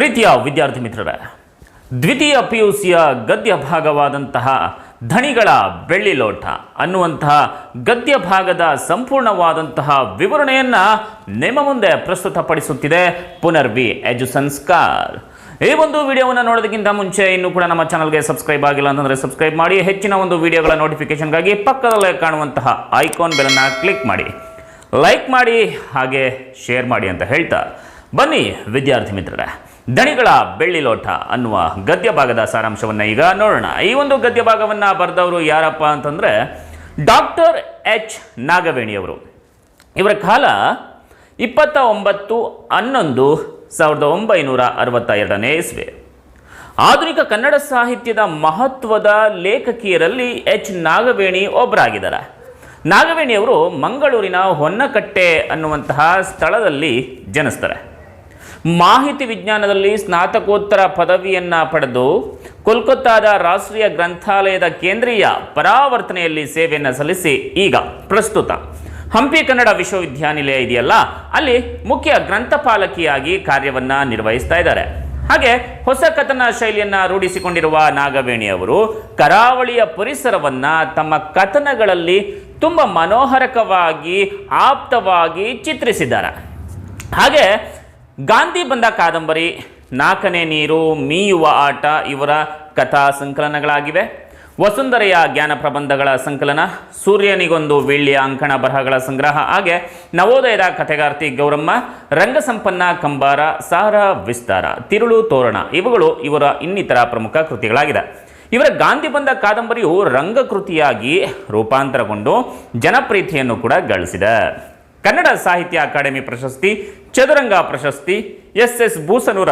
ಪ್ರೀತಿಯ ವಿದ್ಯಾರ್ಥಿ ಮಿತ್ರರೇ, ದ್ವಿತೀಯ ಪಿ ಯು ಸಿಯ ಗದ್ಯ ಭಾಗವಾದಂತಹ ಧಣಿಗಳ ಬೆಳ್ಳಿ ಲೋಟ ಅನ್ನುವಂತಹ ಗದ್ಯ ಭಾಗದ ಸಂಪೂರ್ಣವಾದಂತಹ ವಿವರಣೆಯನ್ನು ನಿಮ್ಮ ಮುಂದೆ ಪ್ರಸ್ತುತಪಡಿಸುತ್ತಿದೆ ಪುನರ್ವಿ ಎಜು ಸಂಸ್ಕಾರ್ ಈ ಒಂದು ವಿಡಿಯೋವನ್ನು ನೋಡೋದಕ್ಕಿಂತ ಮುಂಚೆ ಇನ್ನೂ ಕೂಡ ನಮ್ಮ ಚಾನಲ್ಗೆ ಸಬ್ಸ್ಕ್ರೈಬ್ ಆಗಿಲ್ಲ ಅಂತಂದರೆ ಸಬ್ಸ್ಕ್ರೈಬ್ ಮಾಡಿ, ಹೆಚ್ಚಿನ ಒಂದು ವಿಡಿಯೋಗಳ ನೋಟಿಫಿಕೇಷನ್ಗಾಗಿ ಪಕ್ಕದಲ್ಲೇ ಕಾಣುವಂತಹ ಐಕಾನ್ ಬೆಲನ್ನು ಕ್ಲಿಕ್ ಮಾಡಿ. ಲೈಕ್ ಮಾಡಿ, ಹಾಗೆ ಶೇರ್ ಮಾಡಿ ಅಂತ ಹೇಳ್ತಾ ಬನ್ನಿ ವಿದ್ಯಾರ್ಥಿ ಮಿತ್ರರೇ. ದಣಿಗಳ ಬೆಳ್ಳಿ ಲೋಟ ಅನ್ನುವ ಗದ್ಯ ಭಾಗದ ಸಾರಾಂಶವನ್ನು ಈಗ ನೋಡೋಣ. ಈ ಒಂದು ಗದ್ಯ ಭಾಗವನ್ನು ಬರೆದವರು ಯಾರಪ್ಪ ಅಂತಂದರೆ ಡಾಕ್ಟರ್ ಎಚ್. ನಾಗವೇಣಿಯವರು. ಇವರ ಕಾಲ ಇಪ್ಪತ್ತ ಒಂಬತ್ತು ಹನ್ನೊಂದು ಸಾವಿರದ ಒಂಬೈನೂರ ಅರವತ್ತ ಎರಡನೇ ಇಸ್ವೆ. ಆಧುನಿಕ ಕನ್ನಡ ಸಾಹಿತ್ಯದ ಮಹತ್ವದ ಲೇಖಕಿಯರಲ್ಲಿ ಎಚ್. ನಾಗವೇಣಿ ಒಬ್ಬರಾಗಿದ್ದಾರೆ ನಾಗವೇಣಿಯವರು ಮಂಗಳೂರಿನ ಹೊನ್ನಕಟ್ಟೆ ಅನ್ನುವಂತಹ ಸ್ಥಳದಲ್ಲಿ ಜನಿಸ್ತಾರೆ. ಮಾಹಿತಿ ವಿಜ್ಞಾನದಲ್ಲಿ ಸ್ನಾತಕೋತ್ತರ ಪದವಿಯನ್ನು ಪಡೆದು ಕೋಲ್ಕತ್ತಾದ ರಾಷ್ಟ್ರೀಯ ಗ್ರಂಥಾಲಯದ ಕೇಂದ್ರೀಯ ಪರಾವರ್ತನೆಯಲ್ಲಿ ಸೇವೆಯನ್ನು ಸಲ್ಲಿಸಿ ಈಗ ಪ್ರಸ್ತುತ. ಹಂಪಿ ಕನ್ನಡ ವಿಶ್ವವಿದ್ಯಾನಿಲಯ ಇದೆಯಲ್ಲ? ಅಲ್ಲಿ ಮುಖ್ಯ ಗ್ರಂಥಪಾಲಕಿಯಾಗಿ ಕಾರ್ಯವನ್ನು ನಿರ್ವಹಿಸ್ತಾ ಇದ್ದಾರೆ. ಹಾಗೆ ಹೊಸ ಕಥನ ಶೈಲಿಯನ್ನು ರೂಢಿಸಿಕೊಂಡಿರುವ ನಾಗವೇಣಿ ಅವರು ಕರಾವಳಿಯ ಪರಿಸರವನ್ನ ತಮ್ಮ ಕಥನಗಳಲ್ಲಿ ತುಂಬ ಮನೋಹರಕವಾಗಿ, ಆಪ್ತವಾಗಿ ಚಿತ್ರಿಸಿದ್ದಾರೆ. ಹಾಗೆ ಗಾಂಧಿ ಬಂದ ಕಾದಂಬರಿ, ನಾಲ್ಕನೇ ನೀರು, ಮೀಯುವ ಆಟ ಇವರ ಕಥಾ ಸಂಕಲನಗಳಾಗಿವೆ. ವಸುಂಧರೆಯ ಜ್ಞಾನ ಪ್ರಬಂಧಗಳ ಸಂಕಲನ, ಸೂರ್ಯನಿಗೊಂದು ವೀಳ್ಯ ಅಂಕಣ ಬರಹಗಳ ಸಂಗ್ರಹ ಹಾಗೆ ನವೋದಯದ ಕಥೆಗಾರ್ತಿ ಗೌರಮ್ಮ, ರಂಗಸಂಪನ್ನ ಕಂಬಾರ, ಸಾರ ವಿಸ್ತಾರ, ತಿರುಳು ತೋರಣ ಇವುಗಳು ಇವರ ಇನ್ನಿತರ ಪ್ರಮುಖ ಕೃತಿಗಳಾಗಿದೆ ಇವರ ಗಾಂಧಿ ಬಂದ ಕಾದಂಬರಿಯು ರಂಗಕೃತಿಯಾಗಿ ರೂಪಾಂತರಗೊಂಡು ಜನಪ್ರಿಯತೆಯನ್ನು ಕೂಡ ಗಳಿಸಿದೆ. ಕನ್ನಡ ಸಾಹಿತ್ಯ ಅಕಾಡೆಮಿ ಪ್ರಶಸ್ತಿ ಚದುರಂಗ ಪ್ರಶಸ್ತಿ S S Bhusanur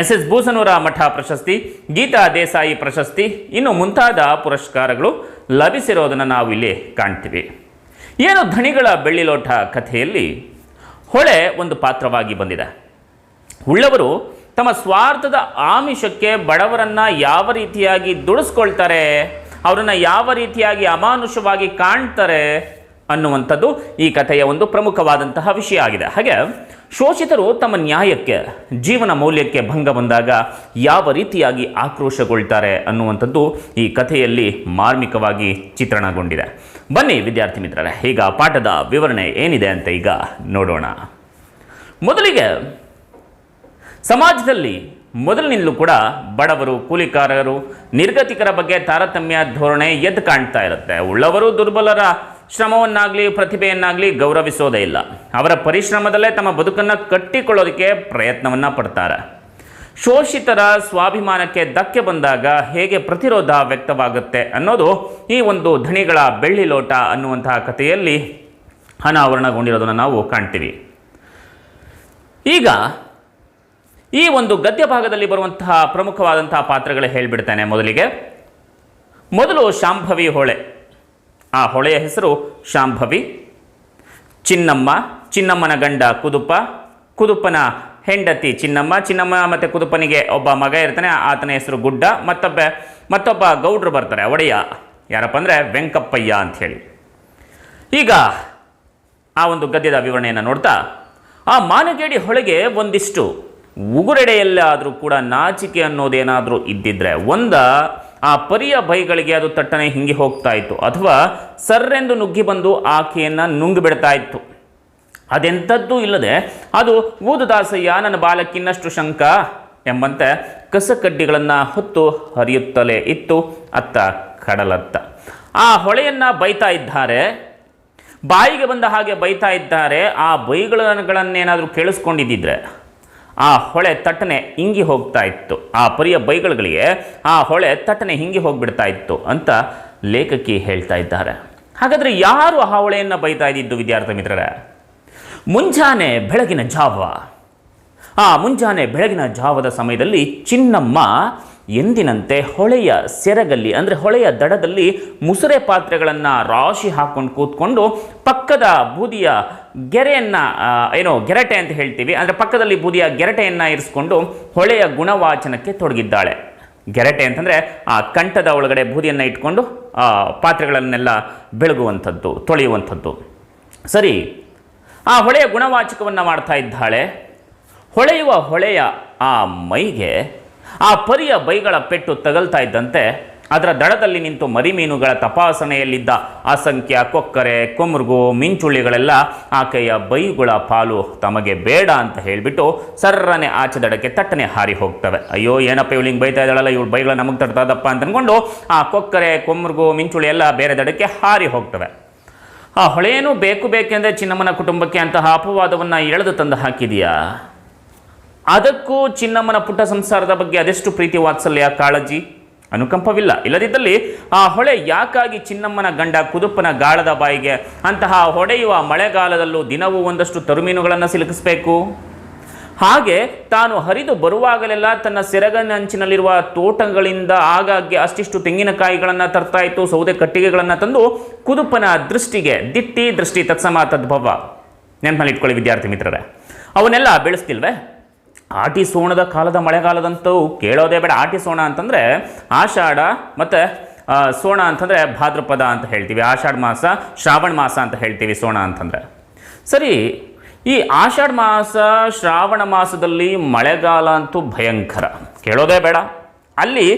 S S Bhusanur Math ಪ್ರಶಸ್ತಿ, ಗೀತಾ ದೇಸಾಯಿ ಪ್ರಶಸ್ತಿ, ಇನ್ನು ಮುಂತಾದ ಪುರಸ್ಕಾರಗಳು ಲಭಿಸಿರೋದನ್ನು ನಾವು ಇಲ್ಲಿ ಕಾಣ್ತೀವಿ. ಏನು ಧಣಿಗಳ ಬೆಳ್ಳಿಲೋಟ ಕಥೆಯಲ್ಲಿ? ಹೊಳೆ ಒಂದು ಪಾತ್ರವಾಗಿ ಬಂದಿದೆ. ಉಳ್ಳವರು ತಮ್ಮ ಸ್ವಾರ್ಥದ ಆಮಿಷಕ್ಕೆ ಬಡವರನ್ನು ಯಾವ ರೀತಿಯಾಗಿ ದುಡಿಸ್ಕೊಳ್ತಾರೆ, ಅವರನ್ನು ಯಾವ ರೀತಿಯಾಗಿ ಅಮಾನುಷವಾಗಿ ಕಾಣ್ತಾರೆ ಅನ್ನುವಂಥದ್ದು ಈ ಕಥೆಯ ಒಂದು ಪ್ರಮುಖವಾದಂತಹ ವಿಷಯ ಆಗಿದೆ. ಹಾಗೆ ಶೋಷಿತರು ತಮ್ಮ ನ್ಯಾಯಕ್ಕೆ, ಜೀವನ ಮೌಲ್ಯಕ್ಕೆ ಭಂಗ ಬಂದಾಗ ಯಾವ ರೀತಿಯಾಗಿ ಆಕ್ರೋಶಗೊಳ್ತಾರೆ ಅನ್ನುವಂಥದ್ದು ಈ ಕಥೆಯಲ್ಲಿ ಮಾರ್ಮಿಕವಾಗಿ ಚಿತ್ರಣಗೊಂಡಿದೆ. ಬನ್ನಿ ವಿದ್ಯಾರ್ಥಿ ಮಿತ್ರರೇ, ಈಗ ಪಾಠದ ವಿವರಣೆ ಏನಿದೆ ಅಂತ ಈಗ ನೋಡೋಣ. ಮೊದಲಿಗೆ ಸಮಾಜದಲ್ಲಿ ಮೊದಲಿನಿಂದಲೂ ಕೂಡ ಬಡವರು, ಕೂಲಿಕಾರರು, ನಿರ್ಗತಿಕರ ಬಗ್ಗೆ ತಾರತಮ್ಯ, ಧೋರಣೆ ಎದ್ದು ಕಾಣ್ತಾ ಇರುತ್ತೆ. ಉಳ್ಳವರು ದುರ್ಬಲರ ಶ್ರಮವನ್ನಾಗಲಿ, ಪ್ರತಿಭೆಯನ್ನಾಗಲಿ ಗೌರವಿಸೋದೇ ಇಲ್ಲ. ಅವರ ಪರಿಶ್ರಮದಲ್ಲೇ ತಮ್ಮ ಬದುಕನ್ನು ಕಟ್ಟಿಕೊಳ್ಳೋದಕ್ಕೆ ಪ್ರಯತ್ನವನ್ನು ಪಡ್ತಾರೆ. ಶೋಷಿತರ ಸ್ವಾಭಿಮಾನಕ್ಕೆ ಧಕ್ಕೆ ಬಂದಾಗ ಹೇಗೆ ಪ್ರತಿರೋಧ ವ್ಯಕ್ತವಾಗುತ್ತೆ ಅನ್ನೋದು ಈ ಒಂದು ಧಣಿಗಳ ಬೆಳ್ಳಿ ಲೋಟ ಅನ್ನುವಂತಹ ಕಥೆಯಲ್ಲಿ ಅನಾವರಣಗೊಂಡಿರೋದನ್ನು ನಾವು ಕಾಣ್ತೀವಿ. ಈಗ ಈ ಒಂದು ಗದ್ಯ ಭಾಗದಲ್ಲಿ ಬರುವಂತಹ ಪ್ರಮುಖವಾದಂತಹ ಪಾತ್ರಗಳೇ ಹೇಳಿಬಿಡ್ತೇನೆ ಮೊದಲಿಗೆ. ಮೊದಲು ಶಾಂಭವಿ ಹೊಳೆ. ಆ ಹೊಳೆಯ ಹೆಸರು ಶಾಂಭವಿ. ಚಿನ್ನಮ್ಮ, ಚಿನ್ನಮ್ಮನ ಗಂಡ ಕುದುಪ. ಕುದುಪನ ಹೆಂಡತಿ ಚಿನ್ನಮ್ಮ ಚಿನ್ನಮ್ಮ ಮತ್ತು ಕುದುಪನಿಗೆ ಒಬ್ಬ ಮಗ ಇರ್ತಾನೆ, ಆತನ ಹೆಸರು ಗುಡ್ಡ. ಮತ್ತೊಬ್ಬ ಮತ್ತೊಬ್ಬ ಗೌಡ್ರು ಬರ್ತಾರೆ, ಒಡೆಯ. ಯಾರಪ್ಪ ಅಂದರೆ ವೆಂಕಪ್ಪಯ್ಯ ಅಂಥೇಳಿ ಈಗ ಆ ಒಂದು ಗದ್ಯದ ವಿವರಣೆಯನ್ನು ನೋಡ್ತಾ, ಆ ಮಾನಗೇಡಿ ಹೊಳೆಗೆ ಒಂದಿಷ್ಟು ಉಗುರೆಡೆಯಲ್ಲಾದರೂ ಕೂಡ ನಾಚಿಕೆ ಅನ್ನೋದೇನಾದರೂ ಇದ್ದಿದ್ರೆ, ಒಂದ ಆ ಪರಿಯ ಬೈಗಳಿಗೆ ಅದು ತಟ್ಟನೆ ಹಿಂಗೆ ಹೋಗ್ತಾ ಇತ್ತು. ಅಥವಾ ಸರ್ರೆಂದು ನುಗ್ಗಿ ಬಂದು ಆಕೆಯನ್ನು ನುಂಗಿಬಿಡ್ತಾ ಇತ್ತು. ಅದೆಂಥದ್ದು ಇಲ್ಲದೆ ಅದು ಊದುದಾಸಯ್ಯ ನನ್ನ ಬಾಲಕ್ಕಿನ್ನಷ್ಟು ಶಂಕ ಎಂಬಂತೆ ಕಸಕಡ್ಡಿಗಳನ್ನು ಹೊತ್ತು ಹರಿಯುತ್ತಲೇ ಇತ್ತು ಅತ್ತ ಕಡಲತ್ತ. ಆ ಹೊಳೆಯನ್ನು ಬೈತಾ ಇದ್ದಾರೆ. ಬಾಯಿಗೆ ಬಂದ ಹಾಗೆ ಬೈತಾ ಇದ್ದಾರೆ. ಆ ಬೈಗಳನ್ನೇನಾದರೂ ಕೇಳಿಸ್ಕೊಂಡಿದ್ದಿದ್ರೆ ಆ ಹೊಳೆ ತಟ್ಟನೆ ಹಿಂಗಿ ಹೋಗ್ತಾ ಇತ್ತು. ಆ ಪರಿಯ ಬೈಗಳಿಗೆ ಆ ಹೊಳೆ ತಟ್ಟನೆ ಹಿಂಗಿ ಹೋಗ್ಬಿಡ್ತಾ ಇತ್ತು ಅಂತ ಲೇಖಕಿ ಹೇಳ್ತಾ ಇದ್ದಾರೆ. ಹಾಗಾದರೆ ಯಾರು ಆ ಹೊಳೆಯನ್ನು ಬೈತಾ ಇದ್ದಿದ್ದು ವಿದ್ಯಾರ್ಥಿ ಮಿತ್ರರೇ? ಮುಂಜಾನೆ ಬೆಳಗಿನ ಜಾವ. ಆ ಮುಂಜಾನೆ ಬೆಳಗಿನ ಜಾವದ ಸಮಯದಲ್ಲಿ ಚಿನ್ನಮ್ಮ ಎಂದಿನಂತೆ ಹೊಳೆಯ ಸೆರಗಲ್ಲಿ, ಅಂದರೆ ಹೊಳೆಯ ದಡದಲ್ಲಿ ಮುಸುರೆ ಪಾತ್ರೆಗಳನ್ನು ರಾಶಿ ಹಾಕ್ಕೊಂಡು ಕೂತ್ಕೊಂಡು ಪಕ್ಕದ ಬೂದಿಯ ಗೆರೆಯನ್ನು ಏನೋ ಗೆರಟೆ ಅಂತ ಹೇಳ್ತೀವಿ, ಅಂದರೆ ಪಕ್ಕದಲ್ಲಿ ಬೂದಿಯ ಗೆರಟೆಯನ್ನು ಇರಿಸ್ಕೊಂಡು ಹೊಳೆಯ ಗುಣವಾಚನಕ್ಕೆ ತೊಡಗಿದ್ದಾಳೆ. ಗೆರಟೆ ಅಂತಂದರೆ ಆ ಕಂಠದ ಒಳಗಡೆ ಬೂದಿಯನ್ನು ಇಟ್ಕೊಂಡು, ಆ, ಪಾತ್ರೆಗಳನ್ನೆಲ್ಲ ಬೆಳಗುವಂಥದ್ದು, ತೊಳೆಯುವಂಥದ್ದು. ಸರಿ, ಆ ಹೊಳೆಯ ಗುಣವಾಚಕವನ್ನು ಮಾಡ್ತಾ ಇದ್ದಾಳೆ. ಹೊಳೆಯುವ ಹೊಳೆಯ ಆ ಮೈಗೆ ಆ ಪರಿಯ ಬೈಗಳ ಪೆಟ್ಟು ತಗಲ್ತಾ ಇದ್ದಂತೆ ಅದರ ದಡದಲ್ಲಿ ನಿಂತು ಮರಿಮೀನುಗಳ ತಪಾಸಣೆಯಲ್ಲಿದ್ದ ಅಸಂಖ್ಯ ಕೊಕ್ಕರೆ, ಕೊಮ್ರುಗು, ಮಿಂಚುಳ್ಳಿಗಳೆಲ್ಲ ಆಕೆಯ ಬೈಗುಳ ಪಾಲು ತಮಗೆ ಬೇಡ ಅಂತ ಹೇಳಿಬಿಟ್ಟು ಸರ್ರನೆ ಆಚೆ ದಡಕ್ಕೆ ತಟ್ಟನೆ ಹಾರಿ ಹೋಗ್ತವೆ. ಅಯ್ಯೋ, ಏನಪ್ಪ ಇವಳು ಹಿಂಗೆ ಬೈತಾ ಇದ್ದಾಳಲ್ಲ? ಇವಳು ಬೈಗಳ ನಮಗೆ ತಟ್ಟದಪ್ಪ ಅಂತ ಅಂದ್ಕೊಂಡು ಆ ಕೊಕ್ಕರೆ, ಕೊಮ್ರುಗು ಮಿಂಚುಳಿ ಎಲ್ಲ ಬೇರೆ ದಡಕ್ಕೆ ಹಾರಿ ಹೋಗ್ತವೆ. ಆ ಹೊಳೆಯೇನು ಬೇಕು ಬೇಕೆಂದರೆ ಚಿನ್ನಮ್ಮನ ಕುಟುಂಬಕ್ಕೆ ಅಂತಹ ಅಪವಾದವನ್ನು ಎಳೆದು ತಂದು ಹಾಕಿದೆಯಾ? ಅದಕ್ಕೂ ಚಿನ್ನಮ್ಮನ ಪುಟ್ಟ ಸಂಸಾರದ ಬಗ್ಗೆ ಅದೆಷ್ಟು ಪ್ರೀತಿ ವಾತ್ಸಲ್ಯ ಕಾಳಜಿ? ಅನುಕಂಪವಿಲ್ಲ. ಇಲ್ಲದಿದ್ದಲ್ಲಿ ಆ ಹೊಳೆ ಯಾಕಾಗಿ ಚಿನ್ನಮ್ಮನ ಗಂಡ ಕುದುಪ್ಪನ ಗಾಳದ ಬಾಯಿಗೆ ಅಂತಹ ಹೊಡೆಯುವ ಮಳೆಗಾಲದಲ್ಲೂ ದಿನವೂ ಒಂದಷ್ಟು ತರುಮೀನುಗಳನ್ನು ಸಿಲುಕಿಸಬೇಕು? ಹಾಗೆ ತಾನು ಹರಿದು ಬರುವಾಗಲೆಲ್ಲ ತನ್ನ ಸೆರಗನಂಚಿನಲ್ಲಿರುವ ತೋಟಗಳಿಂದ ಆಗಾಗ್ಗೆ ಅಷ್ಟಿಷ್ಟು ತೆಂಗಿನಕಾಯಿಗಳನ್ನು ತರ್ತಾ ಇತ್ತು ಸೌದೆ ಕಟ್ಟಿಗೆಗಳನ್ನು ತಂದು ಕುದುಪ್ಪನ ದೃಷ್ಟಿಗೆ ದಿಟ್ಟಿ ದೃಷ್ಟಿ ತತ್ಸಮ ತದ್ಭವ. ನೆನಪಲ್ಲಿ ಇಟ್ಕೊಳ್ಳಿ ವಿದ್ಯಾರ್ಥಿ ಮಿತ್ರರೇ. ಅವನ್ನೆಲ್ಲ ಬೆಳೆಸ್ತಿಲ್ವೇ? ಆಟಿ ಸೋಣದ ಕಾಲದ ಮಳೆಗಾಲದಂತೂ ಕೇಳೋದೇ ಬೇಡ. ಆಟಿ ಸೋಣ ಅಂತಂದರೆ ಆಷಾಢ ಮತ್ತು ಸೋಣ ಅಂತಂದರೆ ಭಾದ್ರಪದ ಅಂತ ಹೇಳ್ತೀವಿ. ಆಷಾಢ ಮಾಸ, ಶ್ರಾವಣ ಮಾಸ ಅಂತ ಹೇಳ್ತೀವಿ ಸೋಣ ಅಂತಂದರೆ. ಸರಿ, ಈ ಆಷಾಢ ಮಾಸ, ಶ್ರಾವಣ ಮಾಸದಲ್ಲಿ ಮಳೆಗಾಲ ಅಂತೂ ಭಯಂಕರ. ಕೇಳೋದೇ ಬೇಡ. ಅಲ್ಲಿ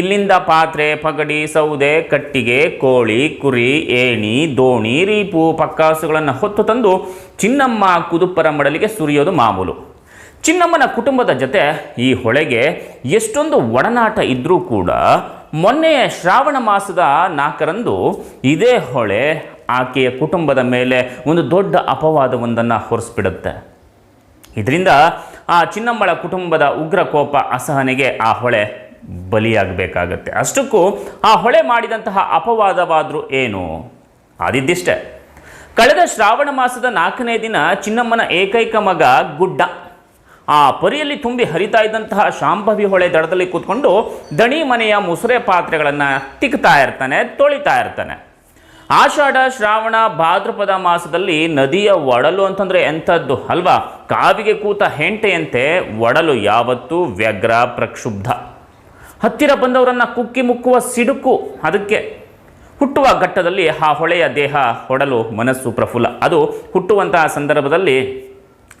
ಇಲ್ಲಿಂದ ಪಾತ್ರೆ, ಪಗಡಿ, ಸೌದೆ, ಕಟ್ಟಿಗೆ, ಕೋಳಿ, ಕುರಿ, ಏಣಿ, ದೋಣಿ, ರೀಪು, ಪಕ್ಕಾಸುಗಳನ್ನು ಹೊತ್ತು ತಂದು ಚಿನ್ನಮ್ಮ ಕುದುಪ್ಪರ ಮಡಲಿಗೆ ಸುರಿಯೋದು ಮಾಮೂಲು. ಚಿನ್ನಮ್ಮನ ಕುಟುಂಬದ ಜೊತೆ ಈ ಹೊಳೆಗೆ ಎಷ್ಟೊಂದು ಒಡನಾಟ ಇದ್ದರೂ ಕೂಡ ಮೊನ್ನೆಯ ಶ್ರಾವಣ ಮಾಸದ ನಾಲ್ಕರಂದು ಇದೇ ಹೊಳೆ ಆಕೆಯ ಕುಟುಂಬದ ಮೇಲೆ ಒಂದು ದೊಡ್ಡ ಅಪವಾದವೊಂದನ್ನು ಹೊರಿಸ್ಬಿಡುತ್ತೆ. ಇದರಿಂದ ಆ ಚಿನ್ನಮ್ಮಳ ಕುಟುಂಬದ ಉಗ್ರ ಕೋಪ ಅಸಹನೆಗೆ ಆ ಹೊಳೆ ಬಲಿಯಾಗಬೇಕಾಗತ್ತೆ. ಅಷ್ಟಕ್ಕೂ ಆ ಹೊಳೆ ಮಾಡಿದಂತಹ ಅಪವಾದವಾದರೂ ಏನು? ಆದಿದ್ದಿಷ್ಟೇ. ಕಳೆದ ಶ್ರಾವಣ ಮಾಸದ ನಾಲ್ಕನೇ ದಿನ ಚಿನ್ನಮ್ಮನ ಏಕೈಕ ಮಗ ಗುಡ್ಡ ಆ ಪರಿಯಲ್ಲಿ ತುಂಬಿ ಹರಿತಾ ಇದ್ದಂತಹ ಶಾಂಭವಿ ಹೊಳೆ ದಡದಲ್ಲಿ ಕೂತ್ಕೊಂಡು ದಣಿ ಮನೆಯ ಮುಸುರೆ ಪಾತ್ರೆಗಳನ್ನು ತಿಕ್ತಾ ಇರ್ತಾನೆ, ತೊಳಿತಾ ಇರ್ತಾನೆ. ಆಷಾಢ, ಶ್ರಾವಣ, ಭಾದ್ರಪದ ಮಾಸದಲ್ಲಿ ನದಿಯ ಒಡಲು ಅಂತಂದ್ರೆ ಎಂಥದ್ದು ಅಲ್ವಾ? ಕಾವಿಗೆ ಕೂತ ಹೆಂಟೆಯಂತೆ ಒಡಲು ಯಾವತ್ತೂ ವ್ಯಗ್ರ ಪ್ರಕ್ಷುಬ್ಧ. ಹತ್ತಿರ ಬಂದವರನ್ನ ಕುಕ್ಕಿ ಮುಕ್ಕುವ ಸಿಡುಕು ಅದಕ್ಕೆ. ಹುಟ್ಟುವ ಘಟ್ಟದಲ್ಲಿ ಆ ಹೊಳೆಯ ದೇಹ, ಒಡಲು ಮನಸ್ಸು ಪ್ರಫುಲ್ಲ. ಅದು ಹುಟ್ಟುವಂತಹ ಸಂದರ್ಭದಲ್ಲಿ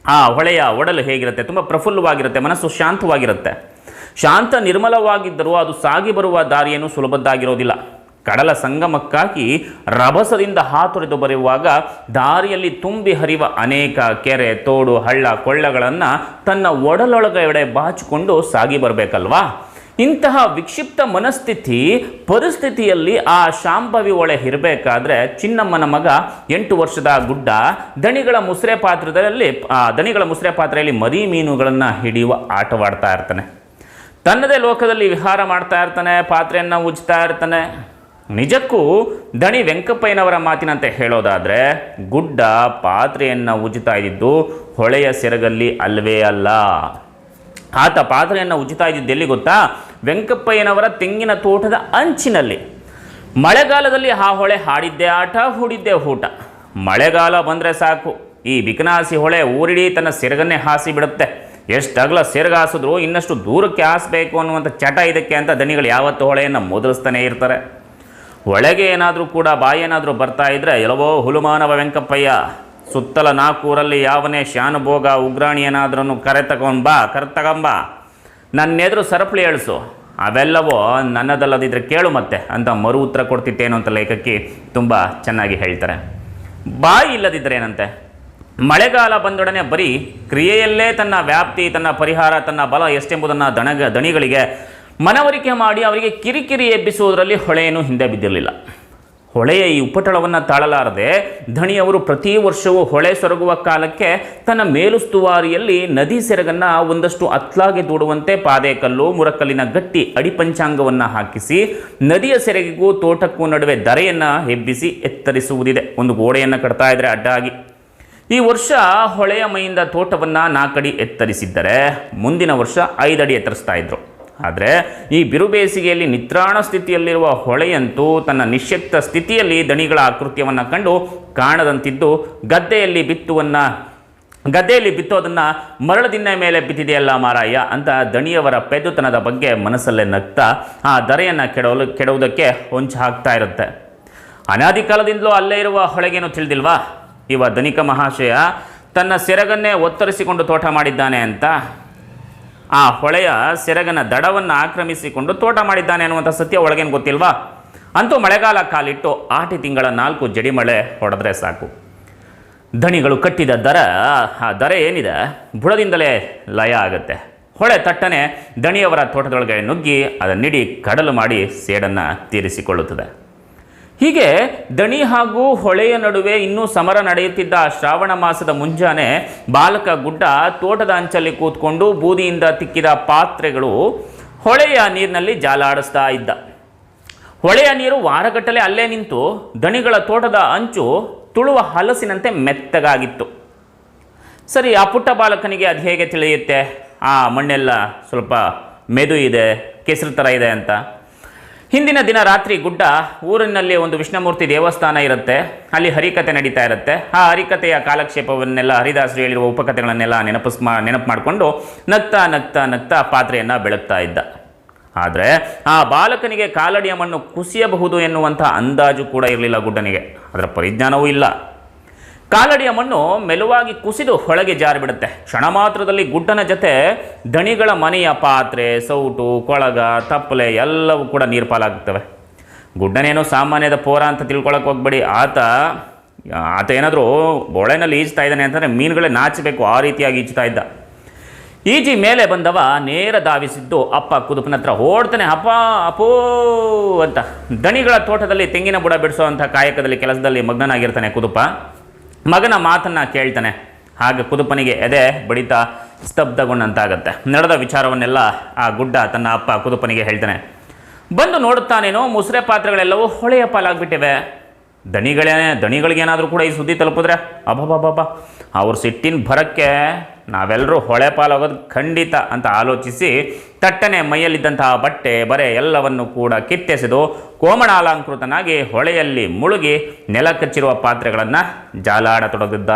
ಆ ಹೊಳೆಯ ಒಡಲು ಹೇಗಿರುತ್ತೆ? ತುಂಬ ಪ್ರಫುಲ್ಲವಾಗಿರುತ್ತೆ, ಮನಸ್ಸು ಶಾಂತವಾಗಿರುತ್ತೆ. ಶಾಂತ ನಿರ್ಮಲವಾಗಿದ್ದರೂ ಅದು ಸಾಗಿ ಬರುವ ದಾರಿಯನ್ನು ಸುಲಭದ್ದಾಗಿರೋದಿಲ್ಲ. ಕಡಲ ಸಂಗಮಕ್ಕಾಗಿ ರಭಸದಿಂದ ಹಾತೊರೆದು ಬರೆಯುವಾಗ ದಾರಿಯಲ್ಲಿ ತುಂಬಿ ಹರಿವ ಅನೇಕ ಕೆರೆ, ತೋಡು, ಹಳ್ಳ, ಕೊಳ್ಳಗಳನ್ನು ತನ್ನ ಒಡಲೊಳಗಡೆ ಬಾಚಿಕೊಂಡು ಸಾಗಿ ಬರಬೇಕಲ್ವಾ? ಇಂತಹ ವಿಕ್ಷಿಪ್ತ ಮನಸ್ಥಿತಿ ಪರಿಸ್ಥಿತಿಯಲ್ಲಿ ಆ ಶಾಂಭವಿ ಒಳೆ ಇರಬೇಕಾದ್ರೆ ಚಿನ್ನಮ್ಮನ ಮಗ ಎಂಟು ವರ್ಷದ ಗುಡ್ಡ, ದಣಿಗಳ ಮುಸ್ರೆ ಪಾತ್ರದಲ್ಲಿ ದಣಿಗಳ ಮುಸ್ರೆ ಪಾತ್ರೆಯಲ್ಲಿ ಮರಿ ಮೀನುಗಳನ್ನು ಹಿಡಿಯುವ ಆಟವಾಡ್ತಾ ಇರ್ತಾನೆ. ತನ್ನದೇ ಲೋಕದಲ್ಲಿ ವಿಹಾರ ಮಾಡ್ತಾ ಇರ್ತಾನೆ, ಪಾತ್ರೆಯನ್ನು ಉಜ್ತಾ ಇರ್ತಾನೆ. ನಿಜಕ್ಕೂ ದಣಿ ವೆಂಕಪ್ಪಯ್ಯನವರ ಮಾತಿನಂತೆ ಹೇಳೋದಾದರೆ, ಗುಡ್ಡ ಪಾತ್ರೆಯನ್ನು ಉಜ್ತಾ ಇದ್ದಿದ್ದು ಹೊಳೆಯ ಸೆರಗಲ್ಲಿ ಅಲ್ವೇ ಅಲ್ಲ. ಆತ ಪಾತ್ರೆಯನ್ನು ಉಚಿತ ಇದ್ದಿದ್ದು ಎಲ್ಲಿ ಗೊತ್ತಾ? ವೆಂಕಪ್ಪಯ್ಯನವರ ತೆಂಗಿನ ತೋಟದ ಅಂಚಿನಲ್ಲಿ. ಮಳೆಗಾಲದಲ್ಲಿ ಆ ಹೊಳೆ ಹಾಡಿದ್ದೆ ಆಟ, ಹೂಡಿದ್ದೆ ಊಟ. ಮಳೆಗಾಲ ಬಂದರೆ ಸಾಕು. ಈ ಬಿಕನಾಸಿ ಹೊಳೆ ಊರಿಡೀ ತನ್ನ ಸೆರಗನ್ನೇ ಹಾಸಿ ಬಿಡುತ್ತೆ ಎಷ್ಟು ಅಗಲ ಸೆರಗ ಹಾಸಿದ್ರು ಇನ್ನಷ್ಟು ದೂರಕ್ಕೆ ಹಾಸಬೇಕು ಅನ್ನುವಂಥ ಚಟ ಇದಕ್ಕೆ ಅಂತ ದನಿಗಳು ಯಾವತ್ತು ಹೊಳೆಯನ್ನು ಮೊದಲಿಸ್ತಾನೆ ಇರ್ತಾರೆ. ಒಳಗೆ ಏನಾದರೂ ಕೂಡ ಬಾಯಿ ಏನಾದರೂ ಬರ್ತಾ ಇದ್ರೆ ಎಲ್ಲವೋ ಹುಲುಮಾನವ ವೆಂಕಪ್ಪಯ್ಯ. ಸುತ್ತಲ ನಾಲ್ಕೂರಲ್ಲಿ ಯಾವನೇ ಶಾನುಭೋಗ ಉಗ್ರಾಣಿ ಏನಾದ್ರೂ ಕರೆ ತಗೊಂಬಾ ಕರೆ ತಗೊಂಬ ನನ್ನೆದುರು ಸರಪಳಿ ಎಳಿಸು. ಅವೆಲ್ಲವೋ ನನ್ನದಲ್ಲದಿದ್ದರೆ ಕೇಳು ಮತ್ತೆ ಅಂತ ಮರು ಉತ್ತರ ಕೊಡ್ತಿತ್ತೇನು ಅಂತ ಲೇಖಕಿ ತುಂಬ ಚೆನ್ನಾಗಿ ಹೇಳ್ತಾರೆ. ಬಾಯಿ ಇಲ್ಲದಿದ್ದರೆ ಏನಂತೆ? ಮಳೆಗಾಲ ಬಂದೊಡನೆ ಬರೀ ಕ್ರಿಯೆಯಲ್ಲೇ ತನ್ನ ವ್ಯಾಪ್ತಿ, ತನ್ನ ಪರಿಹಾರ, ತನ್ನ ಬಲ ಎಷ್ಟೆಂಬುದನ್ನು ದಣಗ ದಣಿಗಳಿಗೆ ಮನವರಿಕೆ ಮಾಡಿ ಅವರಿಗೆ ಕಿರಿಕಿರಿ ಎಬ್ಬಿಸುವುದರಲ್ಲಿ ಹೊಳೆಯನ್ನು ಹಿಂದೆ ಬಿದ್ದಿರಲಿಲ್ಲ. ಹೊಳೆಯ ಈ ಉಪಟಳವನ್ನು ತಾಳಲಾರದೆ ಧಣಿಯವರು ಪ್ರತಿ ವರ್ಷವೂ ಹೊಳೆ ಸೊರಗುವ ಕಾಲಕ್ಕೆ ತನ್ನ ಮೇಲುಸ್ತುವಾರಿಯಲ್ಲಿ ನದಿ ಸೆರಗನ್ನು ಒಂದಷ್ಟು ಅತ್ಲಾಗೆ ದೂಡುವಂತೆ ಪಾದೇಕಲ್ಲು ಮುರಕಲ್ಲಿನ ಗಟ್ಟಿ ಅಡಿಪಂಚಾಂಗವನ್ನು ಹಾಕಿಸಿ ನದಿಯ ಸೆರಗಿಗೂ ತೋಟಕ್ಕೂ ನಡುವೆ ದರೆಯನ್ನು ಎಬ್ಬಿಸಿ ಎತ್ತರಿಸುವುದಿದೆ. ಒಂದು ಗೋಡೆಯನ್ನು ಕಟ್ತಾ ಇದ್ದರೆ ಅಡ್ಡಾಗಿ. ಈ ವರ್ಷ ಹೊಳೆಯ ಮೈಯಿಂದ ತೋಟವನ್ನು ನಾಲ್ಕಡಿ ಎತ್ತರಿಸಿದ್ದರೆ ಮುಂದಿನ ವರ್ಷ ಐದಡಿ ಎತ್ತರಿಸ್ತಾ ಇದ್ರು. ಆದರೆ ಈ ಬಿರುಬೇಸಿಗೆಯಲ್ಲಿ ನಿತ್ರಾಣ ಸ್ಥಿತಿಯಲ್ಲಿರುವ ಹೊಳೆಯಂತೂ ತನ್ನ ನಿಶ್ಯಕ್ತ ಸ್ಥಿತಿಯಲ್ಲಿ ದಣಿಗಳ ಆಕೃತ್ಯವನ್ನು ಕಂಡು ಕಾಣದಂತಿದ್ದು ಗದ್ದೆಯಲ್ಲಿ ಬಿತ್ತುವನ್ನು, ಗದ್ದೆಯಲ್ಲಿ ಬಿತ್ತೋದನ್ನು ದಿನ ಮೇಲೆ ಬಿದ್ದಿದೆಯಲ್ಲ ಮಾರಾಯ ಅಂತ ದಣಿಯವರ ಪೆದುತನದ ಬಗ್ಗೆ ಮನಸ್ಸಲ್ಲೇ ನಗ್ತಾ ಆ ದರೆಯನ್ನು ಕೆಡವಲು, ಕೆಡುವುದಕ್ಕೆ ಹೊಂಚು ಹಾಕ್ತಾ ಇರುತ್ತೆ. ಅನಾದಿ ಕಾಲದಿಂದಲೂ ಅಲ್ಲೇ ಇರುವ ಹೊಳೆಗೇನು ತಿಳಿದಿಲ್ವಾ? ಇವ ಧನಿಕ ಮಹಾಶಯ ತನ್ನ ಸೆರಗನ್ನೇ ಒತ್ತರಿಸಿಕೊಂಡು ತೋಟ ಮಾಡಿದ್ದಾನೆ ಅಂತ. ಆ ಹೊಳೆಯ ಸೆರಗನ ದಡವನ್ನು ಆಕ್ರಮಿಸಿಕೊಂಡು ತೋಟ ಮಾಡಿದ್ದಾನೆ ಅನ್ನುವಂಥ ಸತ್ಯ ಒಳಗೇನು ಗೊತ್ತಿಲ್ವಾ? ಅಂತೂ ಮಳೆಗಾಲ ಕಾಲಿಟ್ಟು ಆಟಿ ತಿಂಗಳ ನಾಲ್ಕು ಜಡಿಮಳೆ ಹೊಡೆದ್ರೆ ಸಾಕು. ದಣಿಗಳು ಕಟ್ಟಿದ ದರ, ಆ ದರ ಏನಿದೆ? ಬುಡದಿಂದಲೇ ಲಯ ಆಗುತ್ತೆ. ಹೊಳೆ ತಟ್ಟನೆ ದಣಿಯವರ ತೋಟದೊಳಗೆ ನುಗ್ಗಿ ಅದನ್ನಿಡಿ ಕಡಲು ಮಾಡಿ ಸೇಡನ್ನು ತೀರಿಸಿಕೊಳ್ಳುತ್ತದೆ. ಹೀಗೆ ದಣಿ ಹಾಗೂ ಹೊಳೆಯ ನಡುವೆ ಇನ್ನೂ ಸಮರ ನಡೆಯುತ್ತಿದ್ದ ಶ್ರಾವಣ ಮಾಸದ ಮುಂಜಾನೆ ಬಾಲಕ ಗುಡ್ಡ ತೋಟದ ಅಂಚಲ್ಲಿ ಕೂತ್ಕೊಂಡು ಬೂದಿಯಿಂದ ತಿಕ್ಕಿದ ಪಾತ್ರೆಗಳು ಹೊಳೆಯ ನೀರಿನಲ್ಲಿ ಜಾಲಾಡಿಸ್ತಾ ಇದ್ದ. ಹೊಳೆಯ ನೀರು ವಾರಗಟ್ಟಲೆ ಅಲ್ಲೇ ನಿಂತು ದಣಿಗಳ ತೋಟದ ಅಂಚು ತುಳುವ ಹಲಸಿನಂತೆ ಮೆತ್ತಗಾಗಿತ್ತು. ಸರಿ, ಆ ಪುಟ್ಟ ಬಾಲಕನಿಗೆ ಅದು ಹೇಗೆ ತಿಳಿಯುತ್ತೆ? ಆ ಮಣ್ಣೆಲ್ಲ ಸ್ವಲ್ಪ ಮೆದು ಇದೆ, ಕೆಸರು ಥರ ಇದೆ ಅಂತ. ಹಿಂದಿನ ದಿನ ರಾತ್ರಿ ಗುಡ್ಡ ಊರಿನಲ್ಲಿ ಒಂದು ವಿಷ್ಣುಮೂರ್ತಿ ದೇವಸ್ಥಾನ ಇರುತ್ತೆ. ಅಲ್ಲಿ ಹರಿಕತೆ ನಡೀತಾ ಇರುತ್ತೆ. ಆ ಹರಿಕತೆಯ ಕಾಲಕ್ಷೇಪವನ್ನೆಲ್ಲ ಹರಿದಾಸರು ಹೇಳಿರುವ ಉಪಕಥೆಗಳನ್ನೆಲ್ಲ ನೆನಪಿಸ್ ನೆನಪು ಮಾಡಿಕೊಂಡು ನಗ್ತಾ ನಗ್ತಾ ನಗ್ತಾ ಪಾತ್ರೆಯನ್ನು ಬೆಳಗ್ತಾ ಇದ್ದ. ಆದರೆ ಆ ಬಾಲಕನಿಗೆ ಕಾಲಡಿಯ ಮಣ್ಣು ಕುಸಿಯಬಹುದು ಎನ್ನುವಂಥ ಅಂದಾಜು ಕೂಡ ಇರಲಿಲ್ಲ ಗುಡ್ಡನಿಗೆ. ಅದರ ಪರಿಜ್ಞಾನವೂ ಇಲ್ಲ. ಕಾಲಡಿಯ ಮಣ್ಣು ಮೆಲುವಾಗಿ ಕುಸಿದು ಹೊಳಗೆ ಜಾರಿಬಿಡುತ್ತೆ. ಕ್ಷಣ ಮಾತ್ರದಲ್ಲಿ ಗುಡ್ಡನ ಜೊತೆ ದಣಿಗಳ ಮನೆಯ ಪಾತ್ರೆ, ಸೌಟು, ಕೊಳಗ, ತಪ್ಪಲೆ ಎಲ್ಲವೂ ಕೂಡ ನೀರು ಪಾಲಾಗುತ್ತವೆ ಗುಡ್ಡನೇನೋ ಸಾಮಾನ್ಯದ ಪೋರ ಅಂತ ತಿಳ್ಕೊಳಕ್ಕೆ ಹೋಗ್ಬೇಡಿ. ಆತ ಆತ ಏನಾದರೂ ಬೊಳೆನಲ್ಲಿ ಈಜ್ತಾ ಇದ್ದಾನೆ ಅಂತಂದರೆ ಮೀನುಗಳೇ ನಾಚಬೇಕು, ಆ ರೀತಿಯಾಗಿ ಈಜ್ತಾ ಇದ್ದ. ಈಜಿ ಮೇಲೆ ಬಂದವ ನೇರ ಧಾವಿಸಿದ್ದು ಅಪ್ಪ ಕುದುಪನ ಹತ್ರ ಓಡ್ತಾನೆ, ಅಪ್ಪ ಅಪೋ ಅಂತ. ದಣಿಗಳ ತೋಟದಲ್ಲಿ ತೆಂಗಿನ ಬುಡ ಬಿಡಿಸುವಂಥ ಕಾಯಕದಲ್ಲಿ ಕೆಲಸದಲ್ಲಿ ಮಗ್ನನಾಗಿರ್ತಾನೆ ಕುದುಪ. ಮಗನ ಮಾತನ್ನು ಕೇಳ್ತಾನೆ. ಹಾಗೆ ಕುದುಪನಿಗೆ ಎದೆ ಬಡಿತಾ ಸ್ತಬ್ಧಗೊಂಡಂತಾಗತ್ತೆ. ನಡೆದ ವಿಚಾರವನ್ನೆಲ್ಲ ಆ ಗುಡ್ಡ ತನ್ನ ಅಪ್ಪ ಕುದುಪನಿಗೆ ಹೇಳ್ತಾನೆ. ಬಂದು ನೋಡುತ್ತಾನೇನೋ, ಮುಸುರೆ ಪಾತ್ರೆಗಳೆಲ್ಲವೂ ಹೊಳೆಯ ಪಾಲಾಗ್ಬಿಟ್ಟಿವೆ. ದಣಿಗಳೇ, ದಣಿಗಳಿಗೇನಾದರೂ ಕೂಡ ಈ ಸುದ್ದಿ ತಲುಪಿದ್ರೆ ಅಬಾಬಾಬಾಬಾ ಅವ್ರ ಸಿಟ್ಟಿನ ಭರಕ್ಕೆ ನಾವೆಲ್ಲರೂ ಹೊಳೆ ಪಾಲಾಗೋದು ಖಂಡಿತ ಅಂತ ಆಲೋಚಿಸಿ ತಟ್ಟನೆ ಮೈಯಲ್ಲಿದ್ದಂತಹ ಬಟ್ಟೆ, ಬರೆ ಎಲ್ಲವನ್ನು ಕೂಡ ಕಿತ್ತೆಸೆದು ಕೋಮಣಾಲಂಕೃತನಾಗಿ ಹೊಳೆಯಲ್ಲಿ ಮುಳುಗಿ ನೆಲ ಕಚ್ಚಿರುವ ಪಾತ್ರೆಗಳನ್ನು ಜಾಲಾಡತೊಡಗಿದ್ದ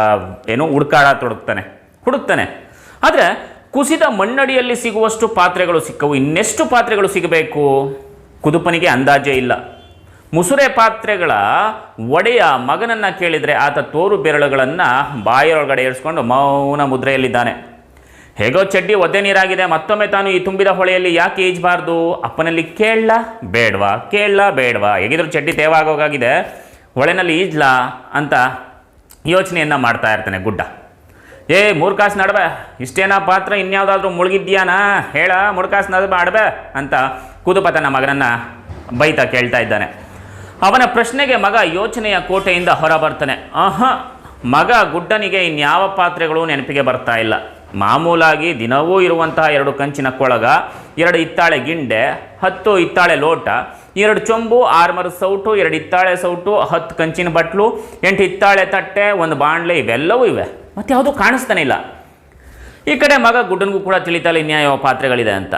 ಏನು ಹುಡುಕಾಡತೊಡಗ್ತಾನೆ ಹುಡುಕ್ತಾನೆ. ಆದರೆ ಕುಸಿದ ಮಣ್ಣಡಿಯಲ್ಲಿ ಸಿಗುವಷ್ಟು ಪಾತ್ರೆಗಳು ಸಿಕ್ಕವು, ಇನ್ನೆಷ್ಟು ಪಾತ್ರೆಗಳು ಸಿಗಬೇಕು? ಕುದುಪನಿಗೆ ಅಂದಾಜೇ ಇಲ್ಲ. ಮುಸುರೆ ಪಾತ್ರೆಗಳ ಒಡೆಯ ಮಗನನ್ನು ಕೇಳಿದರೆ ಆತ ತೋರು ಬೆರಳುಗಳನ್ನು ಬಾಯಿಯೊಳಗಡೆ ಏರಿಸ್ಕೊಂಡು ಮೌನ ಮುದ್ರೆಯಲ್ಲಿದ್ದಾನೆ. ಹೇಗೋ ಚಡ್ಡಿ ಒದ್ದೆ ನೀರಾಗಿದೆ, ಮತ್ತೊಮ್ಮೆ ತಾನು ಈ ತುಂಬಿದ ಹೊಳೆಯಲ್ಲಿ ಯಾಕೆ ಈಜಬಾರ್ದು? ಅಪ್ಪನಲ್ಲಿ ಕೇಳಲ? ಬೇಡವಾ? ಕೇಳಲ? ಬೇಡವಾ? ಹೇಗಿದ್ರು ಚಡ್ಡಿ ತೇವಾಗೋಗಾಗಿದೆ? ಹೊಳೆನಲ್ಲಿ ಈಜ್ಲಾ? ಅಂತ ಯೋಚನೆಯನ್ನು ಮಾಡ್ತಾ ಇರ್ತಾನೆ ಗುಡ್ಡ. ಏ, ಮೂರ್ಕಾಸು ನಡ್ಬೆ, ಇಷ್ಟೇನಾ ಪಾತ್ರ? ಇನ್ಯಾವುದಾದ್ರೂ ಮುಳುಗಿದ್ಯಾನಾ ಹೇಳ ಮುಡ್ಕಾಸ್ ನಡ್ಬ, ಆಡ್ಬೆ, ಅಂತ ಕುದುಪ ತನ್ನ ಮಗನನ್ನು ಬೈತಾ ಕೇಳ್ತಾ ಇದ್ದಾನೆ. ಅವನ ಪ್ರಶ್ನೆಗೆ ಮಗ ಯೋಚನೆಯ ಕೋಟೆಯಿಂದ ಹೊರ ಬರ್ತಾನೆ ಆಹ, ಮಗ ಗುಡ್ಡನಿಗೆ ಇನ್ಯಾವ ಪಾತ್ರೆಗಳು ನೆನಪಿಗೆ ಬರ್ತಾ ಇಲ್ಲ. ಮಾಮೂಲಾಗಿ ದಿನವೂ ಇರುವಂತಹ ಎರಡು ಕಂಚಿನ ಕೊಳಗ, ಎರಡು ಇತ್ತಾಳೆ ಗಿಂಡೆ, ಹತ್ತು ಇತ್ತಾಳೆ ಲೋಟ, ಎರಡು ಚೊಂಬು, ಆರ್ಮರ ಸೌಟು, ಎರಡು ಇತ್ತಾಳೆ ಸೌಟು, ಹತ್ತು ಕಂಚಿನ ಬಟ್ಲು, ಎಂಟು ಇತ್ತಾಳೆ ತಟ್ಟೆ, ಒಂದು ಬಾಣಲೆ ಇವೆಲ್ಲವೂ ಇವೆ. ಮತ್ತೆ ಯಾವುದೂ ಕಾಣಿಸ್ತಾನೆ ಇಲ್ಲ. ಈ ಕಡೆ ಮಗ ಗುಡ್ಡನಿಗೂ ಕೂಡ ತಿಳಿತಾಳೆ ಇನ್ಯಾವ ಪಾತ್ರೆಗಳಿದೆ ಅಂತ.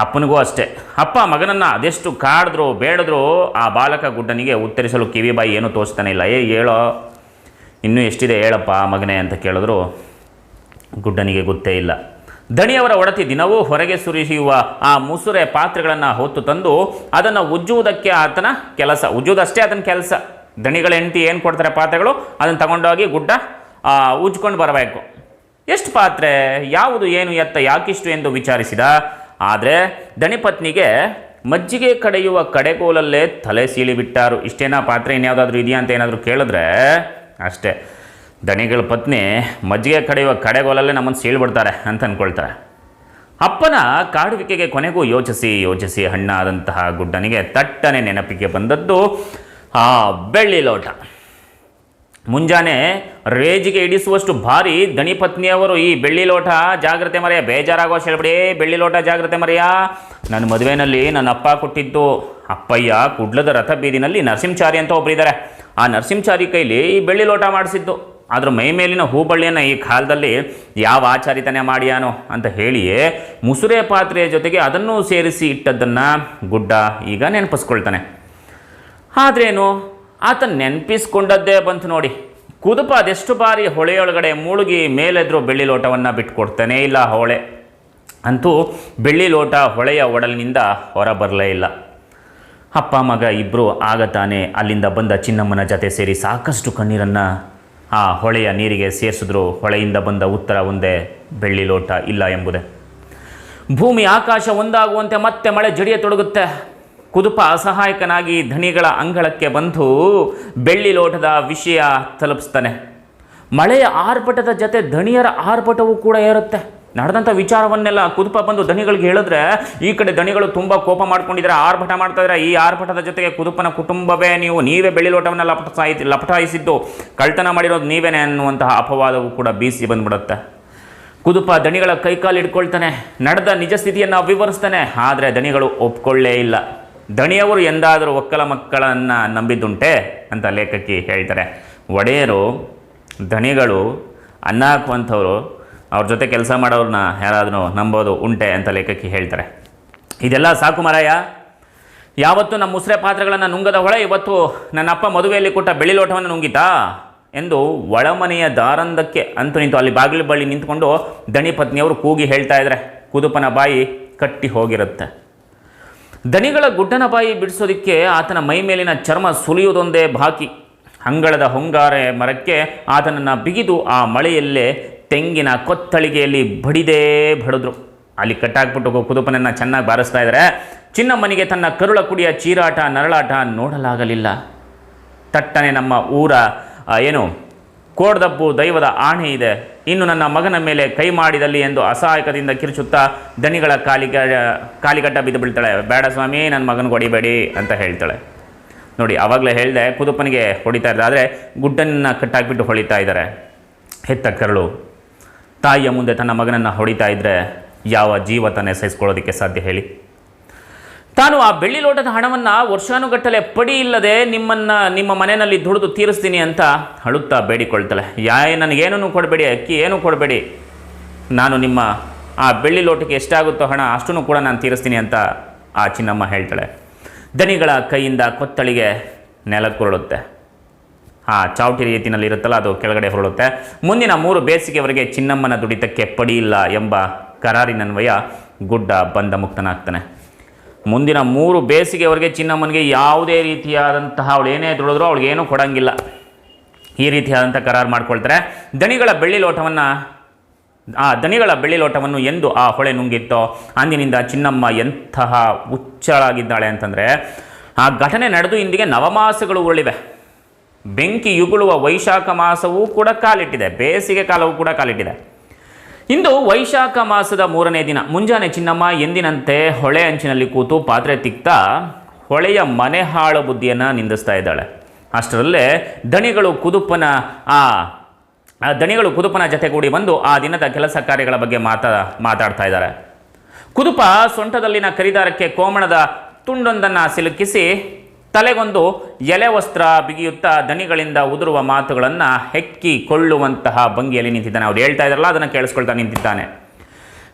ಅಪ್ಪನಿಗೂ ಅಷ್ಟೇ. ಅಪ್ಪ, ಮಗನನ್ನು ಅದೆಷ್ಟು ಕಾಡಿದ್ರು, ಬೇಡದ್ರು ಆ ಬಾಲಕ ಗುಡ್ಡನಿಗೆ ಉತ್ತರಿಸಲು ಕಿವಿ ಬಾಯಿ ಏನೂ ತೋರಿಸ್ತಾನೆ ಇಲ್ಲ. ಏ, ಹೇಳೋ? ಇನ್ನೂ ಎಷ್ಟಿದೆ ಹೇಳಪ್ಪ ಮಗನೇ ಅಂತ ಕೇಳಿದ್ರು. ಗುಡ್ಡನಿಗೆ ಗೊತ್ತೇ ಇಲ್ಲ. ದಣಿಯವರ ಒಡತಿ ದಿನವೂ ಹೊರಗೆ ಸುರಿಯುವ ಆ ಮುಸುರೆ ಪಾತ್ರೆಗಳನ್ನು ಹೊತ್ತು ತಂದು ಅದನ್ನು ಉಜ್ಜುವುದಕ್ಕೆ ಆತನ ಕೆಲಸ. ಉಜ್ಜುವುದಷ್ಟೇ ಆತನ ಕೆಲಸ. ದಣಿಗಳ ಹೆಂಡತಿ ಏನು ಕೊಡ್ತಾರೆ ಪಾತ್ರೆಗಳು? ಅದನ್ನು ತಗೊಂಡೋಗಿ ಗುಡ್ಡ ಉಜ್ಕೊಂಡು ಬರಬೇಕು. ಎಷ್ಟು ಪಾತ್ರೆ? ಯಾವುದು, ಏನು, ಎತ್ತ, ಯಾಕಿಷ್ಟು ಎಂದು ವಿಚಾರಿಸಿದ. ಆದರೆ ದಣಿಪತ್ನಿಗೆ ಮಜ್ಜಿಗೆ ಕಡೆಯುವ ಕಡೆಗೋಲಲ್ಲೇ ತಲೆ ಸೀಳಿಬಿಟ್ಟಾರು ಇಷ್ಟೇನಾ ಪಾತ್ರೆ ಇನ್ಯಾವುದಾದ್ರೂ ಇದೆಯಾ ಅಂತ ಏನಾದರೂ ಕೇಳಿದ್ರೆ ಅಷ್ಟೇ. ದಣಿಗಳ ಪತ್ನಿ ಮಜ್ಜಿಗೆ ಕಡೆಯುವ ಕಡೆಗೋಲಲ್ಲೇ ನಮ್ಮನ್ನು ಸೀಳ್ಬಿಡ್ತಾರೆ ಅಂತ ಅಂದ್ಕೊಳ್ತಾರೆ ಅಪ್ಪನ ಕಾಡುವಿಕೆಗೆ ಕೊನೆಗೂ ಯೋಚಿಸಿ ಯೋಚಿಸಿ ಹಣ್ಣಾದಂತಹ ಗುಡ್ಡನಿಗೆ ತಟ್ಟನೆ ನೆನಪಿಗೆ ಬಂದದ್ದು ಆ ಬೆಳ್ಳಿ ಲೋಟ. ಮುಂಜಾನೆ ರೇಜಿಗೆ ಇಡಿಸುವಷ್ಟು ಭಾರಿ ದಣಿಪತ್ನಿಯವರು ಈ ಬೆಳ್ಳಿ ಲೋಟ. ಜಾಗ್ರತೆ ಮರೆಯ ಬೇಜಾರಾಗೋ ಹೇಳ್ಬಿಡಿ, ಬೆಳ್ಳಿ ಲೋಟ ಜಾಗ್ರತೆ ಮರೆಯ. ನನ್ನ ಮದುವೆನಲ್ಲಿ ನನ್ನ ಅಪ್ಪ ಕೊಟ್ಟಿದ್ದು ಅಪ್ಪಯ್ಯ ಕುಡ್ಲದ ರಥ ಬೀದಿನಲ್ಲಿ ನರಸಿಂಹಚಾರಿ ಅಂತ ಒಬ್ಬರಿದ್ದಾರೆ ಆ ನರಸಿಂಹಚಾರಿ ಕೈಲಿ ಈ ಬೆಳ್ಳಿ ಲೋಟ ಮಾಡಿಸಿದ್ದು. ಅದ್ರ ಮೈ ಮೇಲಿನ ಹೂಬಳ್ಳಿಯನ್ನು ಈ ಕಾಲದಲ್ಲಿ ಯಾವ ಆಚಾರಿತನೇ ಮಾಡಿಯಾನೋ ಅಂತ ಹೇಳಿಯೇ ಮುಸುರೆ ಪಾತ್ರೆಯ ಜೊತೆಗೆ ಅದನ್ನು ಸೇರಿಸಿ ಇಟ್ಟದ್ದನ್ನು ಗುಡ್ಡ ಈಗ ನೆನಪಿಸ್ಕೊಳ್ತಾನೆ. ಆದ್ರೇನು? ಆತ ನೆನಪಿಸ್ಕೊಂಡದ್ದೇ ಬಂತು ನೋಡಿ. ಕುದುಪ ಅದೆಷ್ಟು ಬಾರಿ ಹೊಳೆಯೊಳಗಡೆ ಮುಳುಗಿ ಮೇಲೆದ್ರು ಬೆಳ್ಳಿ ಲೋಟವನ್ನು ಬಿಟ್ಕೊಡ್ತಾನೇ ಇಲ್ಲ ಹೊಳೆ. ಅಂತೂ ಬೆಳ್ಳಿ ಲೋಟ ಹೊಳೆಯ ಒಡಲಿನಿಂದ ಹೊರ ಬರಲೇ ಇಲ್ಲ. ಅಪ್ಪ ಮಗ ಇಬ್ಬರು ಆಗತಾನೆ ಅಲ್ಲಿಂದ ಬಂದ ಚಿನ್ನಮ್ಮನ ಜೊತೆ ಸೇರಿ ಸಾಕಷ್ಟು ಕಣ್ಣೀರನ್ನು ಆ ಹೊಳೆಯ ನೀರಿಗೆ ಸೇರಿಸಿದ್ರು. ಹೊಳೆಯಿಂದ ಬಂದ ಉತ್ತರ ಒಂದೇ, ಬೆಳ್ಳಿ ಲೋಟ ಇಲ್ಲ ಎಂಬುದೇ. ಭೂಮಿ ಆಕಾಶ ಒಂದಾಗುವಂತೆ ಮತ್ತೆ ಮಳೆ ಜಡಿಯತೊಡಗುತ್ತೆ ಕುದುಪ ಅಸಹಾಯಕನಾಗಿ ಧನಿಗಳ ಅಂಗಳಕ್ಕೆ ಬಂದು ಬೆಳ್ಳಿ ಲೋಟದ ವಿಷಯ ತಲುಪಿಸ್ತಾನೆ. ಮಳೆಯ ಆರ್ಭಟದ ಜೊತೆ ಧಣಿಯರ ಆರ್ಭಟವೂ ಕೂಡ ಏರುತ್ತೆ. ನಡೆದಂಥ ವಿಚಾರವನ್ನೆಲ್ಲ ಕುದುಪ ಬಂದು ದಣಿಗಳಿಗೆ ಹೇಳಿದ್ರೆ ಈ ಕಡೆ ದಣಿಗಳು ತುಂಬ ಕೋಪ ಮಾಡ್ಕೊಂಡಿದ್ದಾರೆ, ಆರ್ಭಟ ಮಾಡ್ತಾ ಇದ್ದಾರೆ. ಈ ಆರ್ಭಟದ ಜೊತೆಗೆ ಕುದುಪನ ಕುಟುಂಬವೇ ನೀವು, ನೀವೇ ಬೆಳ್ಳಿ ಲೋಟವನ್ನು ಲಪಟಾಯಿ ಲಪಟಾಯಿಸಿದ್ದು ಕಳ್ತನ ಮಾಡಿರೋದು ನೀವೇನೆ ಅನ್ನುವಂತಹ ಅಪವಾದವು ಕೂಡ ಬೀಸಿ ಬಂದ್ಬಿಡುತ್ತೆ. ಕುದುಪ ದಣಿಗಳ ಕೈಕಾಲು ಇಟ್ಕೊಳ್ತಾನೆ ನಡೆದ ನಿಜ ಸ್ಥಿತಿಯನ್ನು ವಿವರಿಸ್ತಾನೆ, ಆದರೆ ದಣಿಗಳು ಒಪ್ಕೊಳ್ಳೇ ಇಲ್ಲ. ದಣಿಯವರು ಎಂದಾದರೂ ಒಕ್ಕಲ ಮಕ್ಕಳನ್ನು ನಂಬಿದ್ದುಂಟೆ ಅಂತ ಲೇಖಕಿ ಹೇಳ್ತಾರೆ ಒಡೆಯರು, ದಣಿಗಳು ಅನ್ನ ಹಾಕುವಂಥವ್ರು ಅವ್ರ ಜೊತೆ ಕೆಲಸ ಮಾಡೋರನ್ನ ಯಾರಾದರೂ ನಂಬೋದು ಉಂಟೆ ಅಂತ ಲೇಖಕಿ ಹೇಳ್ತಾರೆ ಇದೆಲ್ಲ ಸಾಕು ಮರಾಯ. ಯಾವತ್ತು ನಮ್ಮ ಮುಸ್ರೆ ಪಾತ್ರೆಗಳನ್ನು ನುಂಗದ ಹೊಳೆ, ಇವತ್ತು ನನ್ನ ಅಪ್ಪ ಮದುವೆಯಲ್ಲಿ ಕೊಟ್ಟ ಬೆಳಿ ಲೋಟವನ್ನು ನುಂಗಿತಾ? ಎಂದು ಒಳಮನೆಯ ದಾರಂದಕ್ಕೆ ಅಂತು ನಿಂತು ಅಲ್ಲಿ ಬಾಗಿಲು ಬಳಿ ನಿಂತ್ಕೊಂಡು ದಣಿ ಪತ್ನಿಯವರು ಕೂಗಿ ಹೇಳ್ತಾ ಇದ್ದಾರೆ. ಕುದುಪನ ಬಾಯಿ ಕಟ್ಟಿ ಹೋಗಿರುತ್ತೆ. ದನಿಗಳ ಗುಡ್ಡನ ಬಾಯಿ ಬಿಡಿಸೋದಕ್ಕೆ ಆತನ ಮೈ ಮೇಲಿನ ಚರ್ಮ ಸುಲಿಯುವುದೊಂದೇ ಬಾಕಿ. ಅಂಗಳದ ಹೊಂಗಾರೆ ಮರಕ್ಕೆ ಆತನನ್ನು ಬಿಗಿದು ಆ ಮಳೆಯಲ್ಲೇ ತೆಂಗಿನ ಕೊತ್ತಳಿಗೆಯಲ್ಲಿ ಬಡಿದೇ ಬಡಿದ್ರು. ಅಲ್ಲಿ ಕಟ್ಟಾಕ್ಬಿಟ್ಟು ಕುದುಪನನ್ನು ಚೆನ್ನಾಗಿ ಬಾರಿಸ್ತಾ ಇದ್ದಾರೆ ಚಿನ್ನಮ್ಮನಿಗೆ ತನ್ನ ಕರುಳ ಕುಡಿಯ ಚೀರಾಟ, ನರಳಾಟ ನೋಡಲಾಗಲಿಲ್ಲ. ತಟ್ಟನೆ ನಮ್ಮ ಊರ ಏನು, ಕೋಡ್ದಬ್ಬು ದೈವದ ಆಣೆ ಇದೆ. ಇನ್ನು ನನ್ನ ಮಗನ ಮೇಲೆ ಕೈ ಮಾಡಿದಲ್ಲಿ ಎಂದು ಅಸಹಾಯಕದಿಂದ ಕಿರುಚುತ್ತಾ ದನಿಗಳ ಕಾಲಿಗ ಕಾಲಿಗಟ್ಟ ಬಿದ್ದು ಬೀಳ್ತಾಳೆ. ಬೇಡ ಸ್ವಾಮಿ ನನ್ನ ಮಗನಿಗೆ ಹೊಡಿಬೇಡಿ ಅಂತ ಹೇಳ್ತಾಳೆ. ನೋಡಿ ಆವಾಗಲೇ ಹೇಳಿದೆ, ಕುದುಪನಿಗೆ ಹೊಡಿತಾ ಇದ್ದಾರೆ ಆದರೆ ಗುಡ್ಡನ್ನು ಕಟ್ಟಾಕಿಬಿಟ್ಟು ಹೊಳಿತಾ ಇದ್ದಾರೆ ಹೆತ್ತ ಕರಳು, ತಾಯಿಯ ಮುಂದೆ ತನ್ನ ಮಗನನ್ನು ಹೊಡಿತಾ ಇದ್ದರೆ ಯಾವ ಜೀವ ತಾನೇ ಸಹಿಸ್ಕೊಳ್ಳೋದಕ್ಕೆ ಸಾಧ್ಯ ಹೇಳಿ. ತಾನು ಆ ಬೆಳ್ಳಿ ಲೋಟದ ಹಣವನ್ನು ವರ್ಷಾನುಗಟ್ಟಲೆ ಪಡಿ ಇಲ್ಲದೆ ನಿಮ್ಮನ್ನು, ನಿಮ್ಮ ಮನೆಯಲ್ಲಿ ದುಡಿದು ತೀರಿಸ್ತೀನಿ ಅಂತ ಅಳುತ್ತಾ ಬೇಡಿಕೊಳ್ತಾಳೆ. ಯಾ ನನಗೇನೂ ಕೊಡಬೇಡಿ, ಅಕ್ಕಿ ಏನೂ ಕೊಡಬೇಡಿ. ನಾನು ನಿಮ್ಮ ಆ ಬೆಳ್ಳಿ ಲೋಟಕ್ಕೆ ಎಷ್ಟಾಗುತ್ತೋ ಹಣ ಅಷ್ಟೂ ಕೂಡ ನಾನು ತೀರಿಸ್ತೀನಿ ಅಂತ ಆ ಚಿನ್ನಮ್ಮ ಹೇಳ್ತಾಳೆ. ದನಿಗಳ ಕೈಯಿಂದ ಕೊತ್ತಳಿಗೆ ನೆಲಕ್ಕುರುಳುತ್ತೆ ಆ ಚಾವಟಿ ರೀತಿಯಲ್ಲಿ ಇರುತ್ತಲ್ಲ, ಅದು ಕೆಳಗಡೆ ಹೊರಳುತ್ತೆ. ಮುಂದಿನ ಮೂರು ಬೇಸಿಗೆವರೆಗೆ ಚಿನ್ನಮ್ಮನ ದುಡಿತಕ್ಕೆ ಪಡಿಯಿಲ್ಲ ಎಂಬ ಕರಾರಿನನ್ವಯ ಗುಡ್ಡ ಬಂದ ಮುಕ್ತನಾಗ್ತಾನೆ. ಮುಂದಿನ ಮೂರು ಬೇಸಿಗೆವರೆಗೆ ಚಿನ್ನಮ್ಮನಿಗೆ ಯಾವುದೇ ರೀತಿಯಾದಂತಹ ಅವಳು ಏನೇ ದುಡಿದ್ರು ಅವಳಿಗೇನೂ ಕೊಡಂಗಿಲ್ಲ. ಈ ರೀತಿಯಾದಂಥ ಕರಾರು ಮಾಡ್ಕೊಳ್ತಾರೆ. ದಣಿಗಳ ಬೆಳ್ಳಿ ಲೋಟವನ್ನು, ಆ ದಣಿಗಳ ಬೆಳ್ಳಿ ಲೋಟವನ್ನು ಎಂದು ಆ ಹೊಳೆ ನುಂಗಿತ್ತೋ, ಅಂದಿನಿಂದ ಚಿನ್ನಮ್ಮ ಎಂತಹ ಹುಚ್ಚಳಾಗಿದ್ದಾಳೆ ಅಂತಂದರೆ, ಆ ಘಟನೆ ನಡೆದು ಇಂದಿಗೆ ನವಮಾಸಗಳು ಉಳಿವೆ ಬೆಂಕಿ ಯುಗುಳುವ ವೈಶಾಖ ಮಾಸವೂ ಕೂಡ ಕಾಲಿಟ್ಟಿದೆ. ಬೇಸಿಗೆ ಕಾಲವೂ ಕೂಡ ಕಾಲಿಟ್ಟಿದೆ. ಇಂದು ವೈಶಾಖ ಮಾಸದ ಮೂರನೇ ದಿನ. ಮುಂಜಾನೆ ಚಿನ್ನಮ್ಮ ಎಂದಿನಂತೆ ಹೊಳೆ ಅಂಚಿನಲ್ಲಿ ಕೂತು ಪಾತ್ರೆ ತಿಕ್ತಾ ಹೊಳೆಯ ಮನೆ ಹಾಳು ಬುದ್ಧಿಯನ್ನು ನಿಂದಿಸ್ತಾ ಇದ್ದಾಳೆ. ಅಷ್ಟರಲ್ಲೇ ದಣಿಗಳು ಕುದುಪನ, ಆ ದಣಿಗಳು ಕುದುಪನ ಜೊತೆಗೂಡಿ ಬಂದು ಆ ದಿನದ ಕೆಲಸ ಕಾರ್ಯಗಳ ಬಗ್ಗೆ ಮಾತಾ, ಮಾತಾಡ್ತಾ ಇದ್ದಾರೆ. ಕುದುಪ ಸೊಂಟದಲ್ಲಿನ ಕರಿದಾರಕ್ಕೆ ಕೋಮಣದ ತುಂಡೊಂದನ್ನು ಸಿಲುಕಿಸಿ ತಲೆಗೊಂದು ಎಲೆ ವಸ್ತ್ರ ಬಿಗಿಯುತ್ತಾ ದಣಿಗಳಿಂದ ಉದುರುವ ಮಾತುಗಳನ್ನು ಹೆಕ್ಕಿಕೊಳ್ಳುವಂತಹ ಭಂಗಿಯಲ್ಲಿ ನಿಂತಿದ್ದಾನೆ. ಅವ್ರು ಹೇಳ್ತಾ ಇದ್ದಾರಲ್ಲ ಅದನ್ನು ಕೇಳಿಸ್ಕೊಳ್ತಾ ನಿಂತಿದ್ದಾನೆ.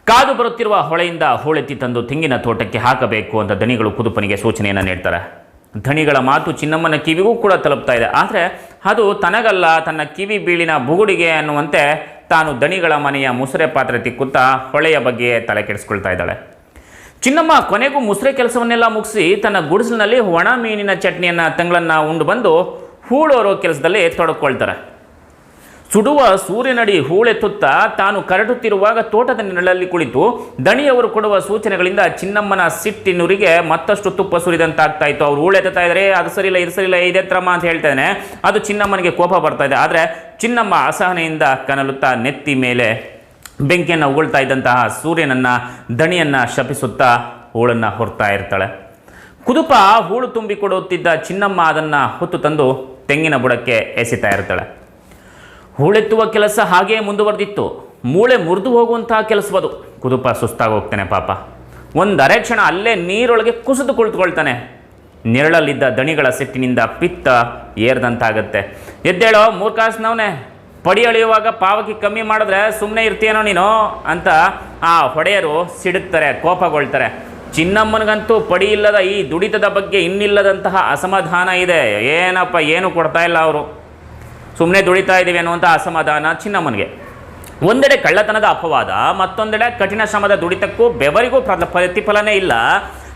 ಕಾದು ಬರುತ್ತಿರುವ ಹೊಳೆಯಿಂದ ಹೂಳೆತ್ತಿ ತಂದು ತೆಂಗಿನ ತೋಟಕ್ಕೆ ಹಾಕಬೇಕು ಅಂತ ದಣಿಗಳು ಕುದುಪನಿಗೆ ಸೂಚನೆಯನ್ನು ನೀಡ್ತಾರೆ. ಧಣಿಗಳ ಮಾತು ಚಿನ್ನಮ್ಮನ ಕಿವಿಗೂ ಕೂಡ ತಲುಪ್ತಾ ಇದೆ. ಆದರೆ ಅದು ತನಗಲ್ಲ, ತನ್ನ ಕಿವಿ ಬೀಳಿನ ಬುಗುಡಿಗೆ ಅನ್ನುವಂತೆ ತಾನು ದಣಿಗಳ ಮನೆಯ ಮುಸುರೆ ಪಾತ್ರೆ ತಿಕ್ಕುತ್ತಾ ಹೊಳೆಯ ಬಗ್ಗೆ ತಲೆ ಕೆಡಿಸ್ಕೊಳ್ತಾ ಇದ್ದಾಳೆ. ಚಿನ್ನಮ್ಮ ಕೊನೆಗೂ ಮುಸ್ರೆ ಕೆಲಸವನ್ನೆಲ್ಲ ಮುಗಿಸಿ ತನ್ನ ಗುಡಿಸಲಿನಲ್ಲಿ ಒಣ ಮೀನಿನ ಚಟ್ನಿಯನ್ನು ತಂಗಳನ್ನು ಉಂಡು ಬಂದು ಹೂಳೋರೋ ಕೆಲಸದಲ್ಲಿ ತೊಡಕೊಳ್ತಾರೆ. ಸುಡುವ ಸೂರ್ಯನಡಿ ಹೂಳೆತ್ತುತ್ತಾ ತಾನು ಕರಡುತ್ತಿರುವಾಗ ತೋಟದ ನೆರಳಲ್ಲಿ ಕುಳಿತು ದಣಿಯವರು ಕೊಡುವ ಸೂಚನೆಗಳಿಂದ ಚಿನ್ನಮ್ಮನ ಸಿಟ್ಟಿನುರಿಗೆ ಮತ್ತಷ್ಟು ತುಪ್ಪ ಸುರಿದಂತಾಗ್ತಾ ಇತ್ತು. ಅವ್ರು ಹೂಳೆತ್ತಾ ಇದ್ದಾರೆ, ಅದು ಸರಿಯಿಲ್ಲ, ಇದು ಸರಿಯಿಲ್ಲ ಇದೆತ್ರಮ್ಮ ಅಂತ ಹೇಳ್ತಾನೆ ಅದು ಚಿನ್ನಮ್ಮನಿಗೆ ಕೋಪ ಬರ್ತಾ ಇದೆ. ಆದರೆ ಚಿನ್ನಮ್ಮ ಅಸಹನೆಯಿಂದ ಕನಲುತ್ತಾ ನೆತ್ತಿ ಮೇಲೆ ಬೆಂಕಿಯನ್ನು ಉಗುಳ್ತಾ ಇದ್ದಂತಹ ಸೂರ್ಯನನ್ನು, ದಣಿಯನ್ನು ಶಪಿಸುತ್ತಾ ಹೂಳನ್ನು ಹೊರ್ತಾ ಇರ್ತಾಳೆ. ಕುದುಪ ಹೂಳು ತುಂಬಿಕೊಡುತ್ತಿದ್ದ ಚಿನ್ನಮ್ಮ ಅದನ್ನು ಹೊತ್ತು ತಂದು ತೆಂಗಿನ ಬುಡಕ್ಕೆ ಎಸಿತಾ ಇರ್ತಾಳೆ. ಹೂಳೆತ್ತುವ ಕೆಲಸ ಹಾಗೇ ಮುಂದುವರೆದಿತ್ತು. ಮೂಳೆ ಮುರಿದು ಹೋಗುವಂತಹ ಕೆಲಸವದು. ಕುದುಪ ಸುಸ್ತಾಗಿ ಹೋಗ್ತಾನೆ ಪಾಪ. ಒಂದರೆ ಕ್ಷಣ ಅಲ್ಲೇ ನೀರೊಳಗೆ ಕುಸಿದು ಕುಳಿತುಕೊಳ್ತಾನೆ. ನೆರಳಲ್ಲಿದ್ದ ದಣಿಗಳ ಸಿಟ್ಟಿನಿಂದ ಪಿತ್ತ ಏರ್ದಂತಾಗತ್ತೆ. ಎದ್ದೇಳೋ ಮೂರ್ಖಾಸ್ನವನೇ ಪಡಿ ಅಳಿಯುವಾಗ ಪಾವಕಿ ಕಮ್ಮಿ ಮಾಡಿದ್ರೆ ಸುಮ್ಮನೆ ಇರ್ತೀಯನೋ ನೀನು ಅಂತ ಆ ಹೊಡೆಯರು ಸಿಡುತ್ತಾರೆ, ಕೋಪಗೊಳ್ತಾರೆ. ಚಿನ್ನಮ್ಮನಿಗಂತೂ ಪಡಿ ಇಲ್ಲದ ಈ ದುಡಿತದ ಬಗ್ಗೆ ಇನ್ನಿಲ್ಲದಂತಹ ಅಸಮಾಧಾನ ಇದೆ. ಏನಪ್ಪ, ಏನು ಕೊಡ್ತಾ ಇಲ್ಲ ಅವರು? ಸುಮ್ಮನೆ ದುಡಿತಾ ಇದ್ದೀವಿ ಅನ್ನುವಂಥ ಅಸಮಾಧಾನ ಚಿನ್ನಮ್ಮನಿಗೆ. ಒಂದೆಡೆ ಕಳ್ಳತನದ ಅಪವಾದ, ಮತ್ತೊಂದೆಡೆ ಕಠಿಣ ಶ್ರಮದ ದುಡಿತಕ್ಕೂ ಬೆವರಿಗೂ ಪ್ರ- ಪ್ರತಿಫಲನೇ ಇಲ್ಲ.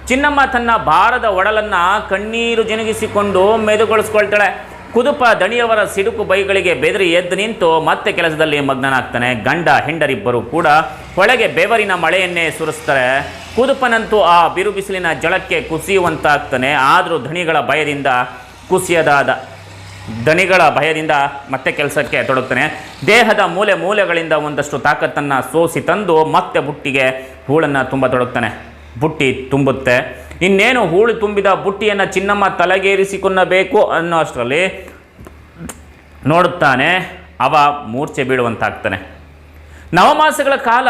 ಚಿನ್ನಮ್ಮ ತನ್ನ ಭಾರದ ಒಡಲನ್ನು ಕಣ್ಣೀರು ಜಿನುಗಿಸಿಕೊಂಡು ಮೆದುಗೊಳಿಸ್ಕೊಳ್ತಾಳೆ. ಕುದುಪ ದಣಿಯವರ ಸಿಡುಕು ಬೈಗಳಿಗೆ ಬೆದರಿ ಎದ್ದು ನಿಂತು ಮತ್ತೆ ಕೆಲಸದಲ್ಲಿ ಮಗ್ನನಾಗ್ತಾನೆ. ಗಂಡ ಹೆಂಡರಿಬ್ಬರು ಕೂಡ ಒಳಗೆ ಬೆವರಿನ ಮಳೆಯನ್ನೇ ಸುರಿಸ್ತಾರೆ. ಕುದುಪನಂತೂ ಆ ಬಿರು ಬಿಸಿಲಿನ ಜಳಕ್ಕೆ ಕುಸಿಯುವಂತಾಗ್ತಾನೆ. ಆದರೂ ಧಣಿಗಳ ಭಯದಿಂದ ಕುಸಿಯದಾದ ದಣಿಗಳ ಭಯದಿಂದ ಮತ್ತೆ ಕೆಲಸಕ್ಕೆ ತೊಡಗ್ತಾನೆ. ದೇಹದ ಮೂಲೆ ಮೂಲೆಗಳಿಂದ ಒಂದಷ್ಟು ತಾಕತ್ತನ್ನು ಸೋಸಿ ತಂದು ಮತ್ತೆ ಬುಟ್ಟಿಗೆ ಹೂಳನ್ನು ತುಂಬ ತೊಡಗ್ತಾನೆ. ಬುಟ್ಟಿ ತುಂಬುತ್ತೆ. ಇನ್ನೇನು ಹೂಳು ತುಂಬಿದ ಬುಟ್ಟಿಯನ್ನು ಚಿನ್ನಮ್ಮ ತಲೆಗೇರಿಸಿಕೊಳ್ಳಬೇಕು ಅನ್ನೋ ಅಷ್ಟರಲ್ಲಿ ನೋಡುತ್ತಾನೆ. ಅವ ಮೂರ್ಛೆ ಬೀಳುವಂತಾಗ್ತಾನೆ. ನವಮಾಸಗಳ ಕಾಲ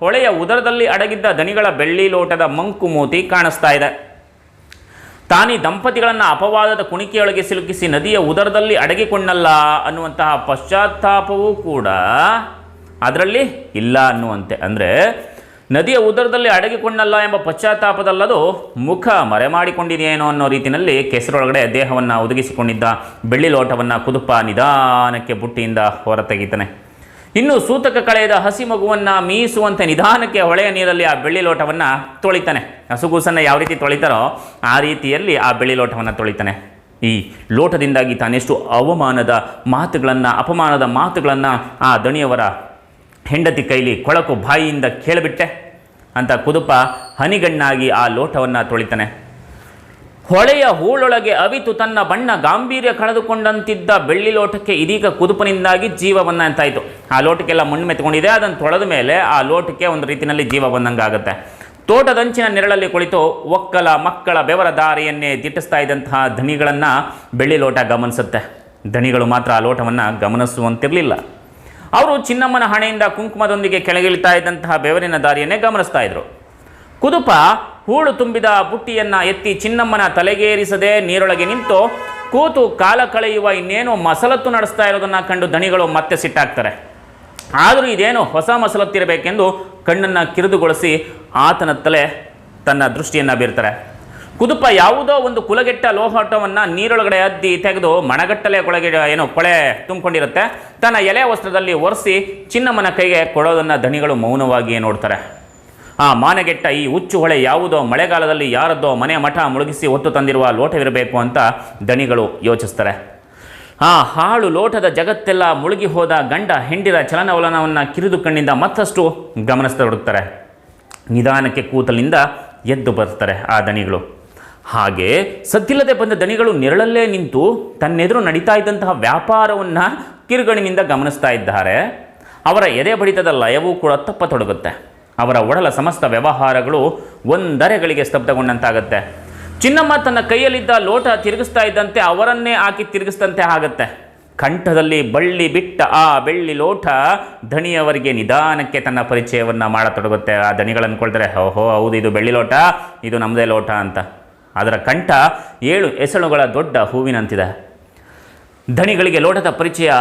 ಹೊಳೆಯ ಉದರದಲ್ಲಿ ಅಡಗಿದ್ದ ದನಿಗಳ ಬೆಳ್ಳಿ ಲೋಟದ ಮಂಕು ಮೂತಿ ಕಾಣಿಸ್ತಾ ಇದೆ. ತಾನಿ ದಂಪತಿಗಳನ್ನು ಅಪವಾದದ ಕುಣಿಕೆಯೊಳಗೆ ಸಿಲುಕಿಸಿ ನದಿಯ ಉದರದಲ್ಲಿ ಅಡಗಿಕೊಂಡಲ್ಲ ಅನ್ನುವಂತಹ ಪಶ್ಚಾತ್ತಾಪವೂ ಕೂಡ ಅದರಲ್ಲಿ ಇಲ್ಲ ಅನ್ನುವಂತೆ. ಅಂದರೆ ನದಿಯ ಉದರದಲ್ಲಿ ಅಡಗಿಕೊಂಡಲ್ಲ ಎಂಬ ಪಶ್ಚಾತ್ತಾಪದಲ್ಲದು ಮುಖ ಮರೆಮಾಡಿಕೊಂಡಿದೆಯೇನೋ ಅನ್ನೋ ರೀತಿಯಲ್ಲಿ ಕೆಸರೊಳಗಡೆ ದೇಹವನ್ನು ಒದಗಿಸಿಕೊಂಡಿದ್ದ ಬೆಳ್ಳಿ ಲೋಟವನ್ನು ಕುದುಪ ನಿಧಾನಕ್ಕೆ ಬುಟ್ಟಿಯಿಂದ ಹೊರತೆಗಿತಾನೆ ಇನ್ನು ಸೂತಕ ಕಳೆಯದ ಹಸಿ ಮಗುವನ್ನು ಮೀಸುವಂತೆ ನಿಧಾನಕ್ಕೆ ಹೊಳೆಯ ನೀರಲ್ಲಿ ಆ ಬೆಳ್ಳಿ ಲೋಟವನ್ನು ತೊಳಿತಾನೆ. ಹಸುಗೂಸನ್ನು ಯಾವ ರೀತಿ ತೊಳಿತಾರೋ ಆ ರೀತಿಯಲ್ಲಿ ಆ ಬೆಳ್ಳಿ ಲೋಟವನ್ನು ತೊಳಿತಾನೆ. ಈ ಲೋಟದಿಂದಾಗಿ ತಾನೆಷ್ಟು ಅವಮಾನದ ಮಾತುಗಳನ್ನು, ಅಪಮಾನದ ಮಾತುಗಳನ್ನು ಆ ದಣಿಯವರ ಹೆಂಡತಿ ಕೈಲಿ ಕೊಳಕು ಬಾಯಿಯಿಂದ ಕೇಳಿಬಿಟ್ಟೆ. ಅಂತ ಕುದುಪ ಹನಿಗಣ್ಣಾಗಿ ಆ ಲೋಟವನ್ನು ತೊಳಿತಾನೆ. ಹೊಳೆಯ ಹೂಳೊಳಗೆ ಅವಿತು ತನ್ನ ಬಣ್ಣ ಗಾಂಭೀರ್ಯ ಕಳೆದುಕೊಂಡಂತಿದ್ದ ಬೆಳ್ಳಿ ಲೋಟಕ್ಕೆ ಇದೀಗ ಕುದುಪನಿಂದಾಗಿ ಜೀವ ಬಂದಂತಾಯಿತು. ಆ ಲೋಟಕ್ಕೆಲ್ಲ ಮಣ್ಣು ಮೆತ್ಕೊಂಡಿದೆ ಅದನ್ನು ತೊಳೆದ ಮೇಲೆ ಆ ಲೋಟಕ್ಕೆ ಒಂದು ರೀತಿಯಲ್ಲಿ ಜೀವ ಬಂದಂಗೆ ಆಗುತ್ತೆ ತೋಟದಂಚಿನ ನೆರಳಲ್ಲಿ ಕುಳಿತು ಒಕ್ಕಲ ಮಕ್ಕಳ ಬೆವರ ದಾರಿಯನ್ನೇ ದಿಟ್ಟಿಸ್ತಾ ಇದ್ದಂತಹ ಧನಿಗಳನ್ನು ಬೆಳ್ಳಿ ಲೋಟ ಗಮನಿಸುತ್ತೆ. ಧನಿಗಳು ಮಾತ್ರ ಆ ಲೋಟವನ್ನು ಗಮನಿಸುವಂತಿರಲಿಲ್ಲ. ಅವರು ಚಿನ್ನಮ್ಮನ ಹಣೆಯಿಂದ ಕುಂಕುಮದೊಂದಿಗೆ ಕೆಳಗಿಳಿತಾ ಇದ್ದಂತಹ ಬೆವರಿನ ದಾರಿಯನ್ನೇ ಗಮನಿಸ್ತಾ ಇದ್ರು. ಕುದುಪ ಹೂಳು ತುಂಬಿದ ಬುಟ್ಟಿಯನ್ನ ಎತ್ತಿ ಚಿನ್ನಮ್ಮನ ತಲೆಗೇರಿಸದೆ ನೀರೊಳಗೆ ನಿಂತು ಕೂತು ಕಾಲ ಕಳೆಯುವ ಇನ್ನೇನು ಮಸಲತ್ತು ನಡೆಸ್ತಾ ಇರೋದನ್ನ ಕಂಡು ದಣಿಗಳು ಮತ್ತೆ ಸಿಟ್ಟಾಗ್ತಾರೆ. ಆದರೂ ಇದೇನು ಹೊಸ ಮಸಲತ್ತಿರಬೇಕೆಂದು ಕಣ್ಣನ್ನು ಕಿರಿದುಗೊಳಿಸಿ ಆತನ ತಲೆ ತನ್ನ ದೃಷ್ಟಿಯನ್ನು ಬೀರ್ತಾರೆ. ಕುದುಪ ಯಾವುದೋ ಒಂದು ಕುಲಗೆಟ್ಟ ಲೋಹಾಟವನ್ನು ನೀರೊಳಗಡೆ ಅದ್ದಿ ತೆಗೆದು ಮಣಗಟ್ಟಲೆ ಕೊಳಗೆ ಏನೋ ಕೊಳೆ ತುಂಬಿಕೊಂಡಿರುತ್ತೆ. ತನ್ನ ಎಲೆ ವಸ್ತ್ರದಲ್ಲಿ ಒರೆಸಿ ಚಿನ್ನಮ್ಮನ ಕೈಗೆ ಕೊಡೋದನ್ನು ದಣಿಗಳು ಮೌನವಾಗಿಯೇ ನೋಡ್ತಾರೆ. ಆ ಮಾನಗೆಟ್ಟ ಈ ಹುಚ್ಚು ಹೊಳೆ ಯಾವುದೋ ಮಳೆಗಾಲದಲ್ಲಿ ಯಾರದ್ದೋ ಮನೆ ಮಠ ಮುಳುಗಿಸಿ ಹೊತ್ತು ತಂದಿರುವ ಲೋಟವಿರಬೇಕು ಅಂತ ದಣಿಗಳು ಯೋಚಿಸ್ತಾರೆ. ಆ ಹಾಳು ಲೋಟದ ಜಗತ್ತೆಲ್ಲ ಮುಳುಗಿ ಹೋದ ಗಂಡ ಹೆಂಡಿರ ಚಲನವಲನವನ್ನು ಕಿರಿದು ಕಣ್ಣಿಂದ ಮತ್ತಷ್ಟು ಗಮನಿಸ್ತಾ ಹುಡುಕ್ತಾರೆ. ನಿಧಾನಕ್ಕೆ ಕೂತಲಿಂದ ಎದ್ದು ಬರ್ತಾರೆ ಆ ದಣಿಗಳು. ಹಾಗೆ ಸತ್ತಿಲ್ಲದೆ ಬಂದ ದಣಿಗಳು ನೆರಳಲ್ಲೇ ನಿಂತು ತನ್ನೆದುರು ನಡೀತಾ ಇದ್ದಂತಹ ವ್ಯಾಪಾರವನ್ನು ಕಿರುಗಣಿನಿಂದ ಗಮನಿಸ್ತಾ ಇದ್ದಾರೆ. ಅವರ ಎದೆ ಬಡಿತದ ಲಯವೂ ಕೂಡ ತಪ್ಪತೊಡಗುತ್ತೆ. ಅವರ ಒಡಲ ಸಮಸ್ತ ವ್ಯವಹಾರಗಳು ಒಂದರೆಗಳಿಗೆ ಸ್ತಬ್ಧಗೊಂಡಂತಾಗತ್ತೆ. ಚಿನ್ನಮ್ಮ ತನ್ನ ಕೈಯಲ್ಲಿದ್ದ ಲೋಟ ತಿರುಗಿಸ್ತಾ ಇದ್ದಂತೆ ಅವರನ್ನೇ ಹಾಕಿ ತಿರುಗಿಸಿದಂತೆ ಆಗತ್ತೆ. ಕಂಠದಲ್ಲಿ ಬಳ್ಳಿ ಬಿಟ್ಟ ಆ ಬೆಳ್ಳಿ ಲೋಟ ದಣಿಯವರಿಗೆ ನಿಧಾನಕ್ಕೆ ತನ್ನ ಪರಿಚಯವನ್ನು ಮಾಡತೊಡಗುತ್ತೆ. ಆ ದಣಿಗಳು ಅಂದ್ಕೊಳ್ತಾರೆ ಓಹೋ, ಹೌದು, ಇದು ಬೆಳ್ಳಿ ಲೋಟ, ಇದು ನಮ್ಮದೇ ಲೋಟ ಅಂತ. ಅದರ ಕಂಠ ಏಳು ಎಸಳುಗಳ ದೊಡ್ಡ ಹೂವಿನಂತಿದೆ. ಧಣಿಗಳಿಗೆ ಲೋಟದ ಪರಿಚಯ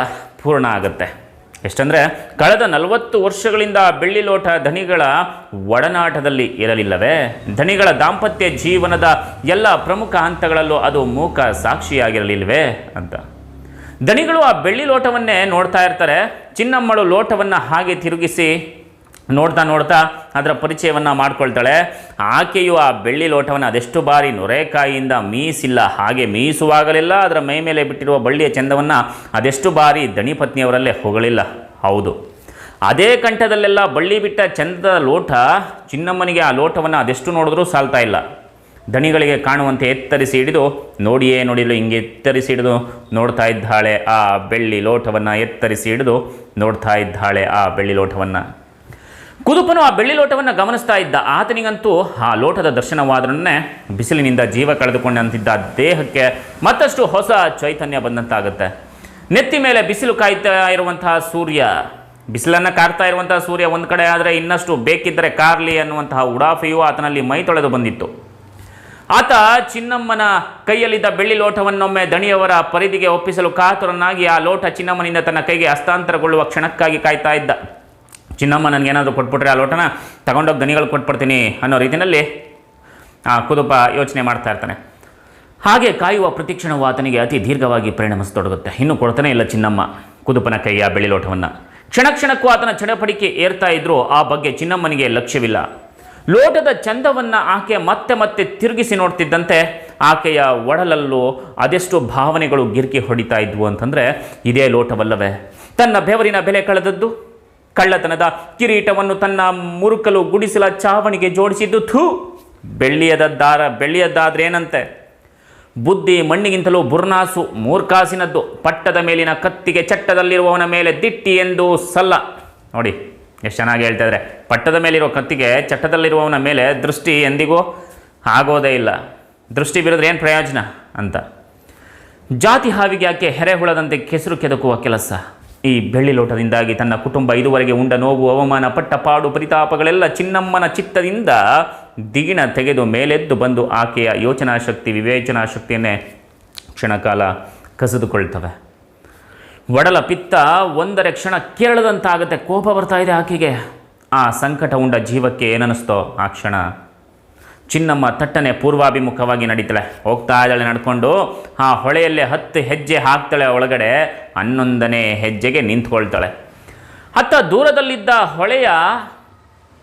ಪೂರ್ಣ ಆಗುತ್ತೆ. ಎಷ್ಟಂದರೆ, ಕಳೆದ ನಲವತ್ತು ವರ್ಷಗಳಿಂದ ಬೆಳ್ಳಿ ಲೋಟ ಧಣಿಗಳ ಒಡನಾಟದಲ್ಲಿ ಇರಲಿಲ್ಲವೇ? ಧಣಿಗಳ ದಾಂಪತ್ಯ ಜೀವನದ ಎಲ್ಲ ಪ್ರಮುಖ ಹಂತಗಳಲ್ಲೂ ಅದು ಮೂಕ ಸಾಕ್ಷಿಯಾಗಿರಲಿಲ್ವೇ ಅಂತ. ಧಣಿಗಳು ಆ ಬೆಳ್ಳಿ ಲೋಟವನ್ನೇ ನೋಡ್ತಾ ಇರ್ತಾರೆ. ಚಿನ್ನಮ್ಮಳು ಲೋಟವನ್ನು ಹಾಗೆ ತಿರುಗಿಸಿ ನೋಡ್ತಾ ನೋಡ್ತಾ ಅದರ ಪರಿಚಯವನ್ನು ಮಾಡ್ಕೊಳ್ತಾಳೆ. ಆಕೆಯು ಆ ಬೆಳ್ಳಿ ಲೋಟವನ್ನು ಅದೆಷ್ಟು ಬಾರಿ ನೊರೆಕಾಯಿಯಿಂದ ಮೀಸಿಲ್ಲ, ಹಾಗೆ ಮೀಸುವಾಗಲೆಲ್ಲ, ಅದರ ಮೈ ಮೇಲೆ ಬಿಟ್ಟಿರುವ ಬಳ್ಳಿಯ ಚಂದವನ್ನು ಅದೆಷ್ಟು ಬಾರಿ ದಣಿಪತ್ನಿಯವರಲ್ಲೇ ಹೊಗಳಿಲ್ಲ. ಹೌದು. ಅದೇ ಕಂಠದಲ್ಲೆಲ್ಲ ಬಳ್ಳಿ ಬಿಟ್ಟ ಚಂದದ ಲೋಟ ಚಿನ್ನಮ್ಮನಿಗೆ ಆ ಲೋಟವನ್ನು ಅದೆಷ್ಟು ನೋಡಿದ್ರೂ ಸಾಲ್ತಾ ಇಲ್ಲ. ದಣಿಗಳಿಗೆ ಕಾಣುವಂತೆ ಎತ್ತರಿಸಿ ಹಿಡಿದು, ನೋಡಿಯೇ ನೋಡಿಲು ಹಿಂಗೆ ಎತ್ತರಿಸಿ ಹಿಡಿದು ನೋಡ್ತಾ ಇದ್ದಾಳೆ ಆ ಬೆಳ್ಳಿ ಲೋಟವನ್ನು ಎತ್ತರಿಸಿ ಹಿಡಿದು ನೋಡ್ತಾ ಇದ್ದಾಳೆ ಆ ಬೆಳ್ಳಿ ಲೋಟವನ್ನು. ಕುದುಪನು ಆ ಬೆಳ್ಳಿ ಲೋಟವನ್ನು ಗಮನಿಸ್ತಾ ಇದ್ದ. ಆತನಿಗಂತೂ ಆ ಲೋಟದ ದರ್ಶನವಾದ್ರನ್ನೇ ಬಿಸಿಲಿನಿಂದ ಜೀವ ಕಳೆದುಕೊಂಡಂತಿದ್ದ ದೇಹಕ್ಕೆ ಮತ್ತಷ್ಟು ಹೊಸ ಚೈತನ್ಯ ಬಂದಂತಾಗುತ್ತೆ. ನೆತ್ತಿ ಮೇಲೆ ಬಿಸಿಲು ಕಾಯ್ತಾ ಇರುವಂತಹ ಸೂರ್ಯ, ಬಿಸಿಲನ್ನು ಕಾಡ್ತಾ ಇರುವಂತಹ ಸೂರ್ಯ ಒಂದು ಕಡೆ ಆದರೆ ಇನ್ನಷ್ಟು ಬೇಕಿದ್ದರೆ ಕಾರ್ಲಿ ಅನ್ನುವಂತಹ ಉಡಾಫೆಯು ಆತನಲ್ಲಿ ಮೈ ತೊಳೆದು ಬಂದಿತ್ತು. ಆತ ಚಿನ್ನಮ್ಮನ ಕೈಯಲ್ಲಿದ್ದ ಬೆಳ್ಳಿ ಲೋಟವನ್ನೊಮ್ಮೆ ದಣಿಯವರ ಪರಿಧಿಗೆ ಒಪ್ಪಿಸಲು ಕಾತುರನಾಗಿ ಆ ಲೋಟ ಚಿನ್ನಮ್ಮನಿಂದ ತನ್ನ ಕೈಗೆ ಹಸ್ತಾಂತರಗೊಳ್ಳುವ ಕ್ಷಣಕ್ಕಾಗಿ ಕಾಯ್ತಾ ಇದ್ದ. ಚಿನ್ನಮ್ಮ ನನಗೇನಾದರೂ ಕೊಟ್ಬಿಟ್ರೆ ಆ ಲೋಟನ ತಗೊಂಡೋಗಿ ಗನಿಗಳು ಕೊಟ್ಬಿಡ್ತೀನಿ ಅನ್ನೋ ರೀತಿಯಲ್ಲಿ ಆ ಕುದುಪ ಯೋಚನೆ ಮಾಡ್ತಾ ಇರ್ತಾನೆ. ಹಾಗೆ ಕಾಯುವ ಪ್ರತಿಕ್ಷಣವು ಆತನಿಗೆ ಅತಿ ದೀರ್ಘವಾಗಿ ಪರಿಣಮಿಸತೊಡಗುತ್ತೆ. ಇನ್ನೂ ಕೊಡ್ತಾನೆ ಇಲ್ಲ ಚಿನ್ನಮ್ಮ ಕುದುಪನ ಕೈಯ ಬೆಳ್ಳಿ ಲೋಟವನ್ನು. ಕ್ಷಣ ಕ್ಷಣಕ್ಕೂ ಆತನ ಚಡಪಡಿಕೆ ಏರ್ತಾ ಇದ್ರೂ ಆ ಬಗ್ಗೆ ಚಿನ್ನಮ್ಮನಿಗೆ ಲಕ್ಷ್ಯವಿಲ್ಲ. ಲೋಟದ ಚಂದವನ್ನು ಆಕೆ ಮತ್ತೆ ಮತ್ತೆ ತಿರುಗಿಸಿ ನೋಡ್ತಿದ್ದಂತೆ ಆಕೆಯ ಒಡಲಲ್ಲೂ ಅದೆಷ್ಟು ಭಾವನೆಗಳು ಗಿರ್ಕಿ ಹೊಡಿತಾ ಇದ್ವು ಅಂತಂದರೆ ಇದೇ ಲೋಟವಲ್ಲವೇ. ತನ್ನ ಬೆವರಿನ ಬೆಲೆ ಕಳೆದದ್ದು ಕಳ್ಳತನದ ಕಿರೀಟವನ್ನು ತನ್ನ ಮುರುಕಲು ಗುಡಿಸಲ ಚಾವಣಿಗೆ ಜೋಡಿಸಿದ್ದು ಥೂ. ಬೆಳ್ಳಿಯದ ದಾರ ಬೆಳ್ಳಿಯದ್ದಾದ್ರೇನಂತೆ ಬುದ್ಧಿ ಮಣ್ಣಿಗಿಂತಲೂ ಬುರ್ನಾಸು ಮೂರ್ಖಾಸಿನದ್ದು. ಪಟ್ಟದ ಮೇಲಿನ ಕತ್ತಿಗೆ ಚಟ್ಟದಲ್ಲಿರುವವನ ಮೇಲೆ ದಿಟ್ಟಿ ಎಂದು ಸಲ್ಲ. ನೋಡಿ, ಎಷ್ಟು ಚೆನ್ನಾಗಿ ಹೇಳ್ತಾ ಇದ್ದಾರೆ ಪಟ್ಟದ ಮೇಲಿರೋ ಕತ್ತಿಗೆ ಚಟ್ಟದಲ್ಲಿರುವವನ ಮೇಲೆ ದೃಷ್ಟಿ ಎಂದಿಗೂ ಆಗೋದೇ ಇಲ್ಲ. ದೃಷ್ಟಿ ಬೀರಿದ್ರೆ ಏನು ಪ್ರಯೋಜನ ಅಂತ. ಜಾತಿ ಹಾವಿಗೆ ಯಾಕೆ ಹೆರೆಹುಳದಂತೆ ಕೆಸರು ಕೆದಕುವ ಕೆಲಸ. ಈ ಬೆಳ್ಳಿ ಲೋಟದಿಂದಾಗಿ ತನ್ನ ಕುಟುಂಬ ಇದುವರೆಗೆ ಉಂಡ ನೋವು, ಅವಮಾನ, ಪಟ್ಟ ಪಾಡು, ಪರಿತಾಪಗಳೆಲ್ಲ ಚಿನ್ನಮ್ಮನ ಚಿತ್ತದಿಂದ ದಿಗಿಣ ತೆಗೆದು ಮೇಲೆದ್ದು ಬಂದು ಆಕೆಯ ಯೋಚನಾ ಶಕ್ತಿ ವಿವೇಚನಾ ಶಕ್ತಿಯನ್ನೇ ಕ್ಷಣಕಾಲ ಕಸಿದುಕೊಳ್ತವೆ. ಒಡಲ ಪಿತ್ತ ಒಂದರ ಕ್ಷಣ ಕೇರಳದಂತಾಗುತ್ತೆ, ಕೋಪ ಬರ್ತಾ ಇದೆ ಆಕೆಗೆ. ಆ ಸಂಕಟ ಉಂಡ ಜೀವಕ್ಕೆ ಏನನ್ನಿಸ್ತೋ ಆ ಕ್ಷಣ. ಚಿನ್ನಮ್ಮ ತಟ್ಟನೆ ಪೂರ್ವಾಭಿಮುಖವಾಗಿ ನಡೀತಾಳೆ. ಹೋಗ್ತಾ ಇದ್ದಾಳೆ ನಡ್ಕೊಂಡು. ಆ ಹೊಳೆಯಲ್ಲೇ ಹತ್ತು ಹೆಜ್ಜೆ ಹಾಕ್ತಾಳೆ ಒಳಗಡೆ. ಹನ್ನೊಂದನೇ ಹೆಜ್ಜೆಗೆ ನಿಂತ್ಕೊಳ್ತಾಳೆ. ಹತ್ತ ದೂರದಲ್ಲಿದ್ದ ಹೊಳೆಯ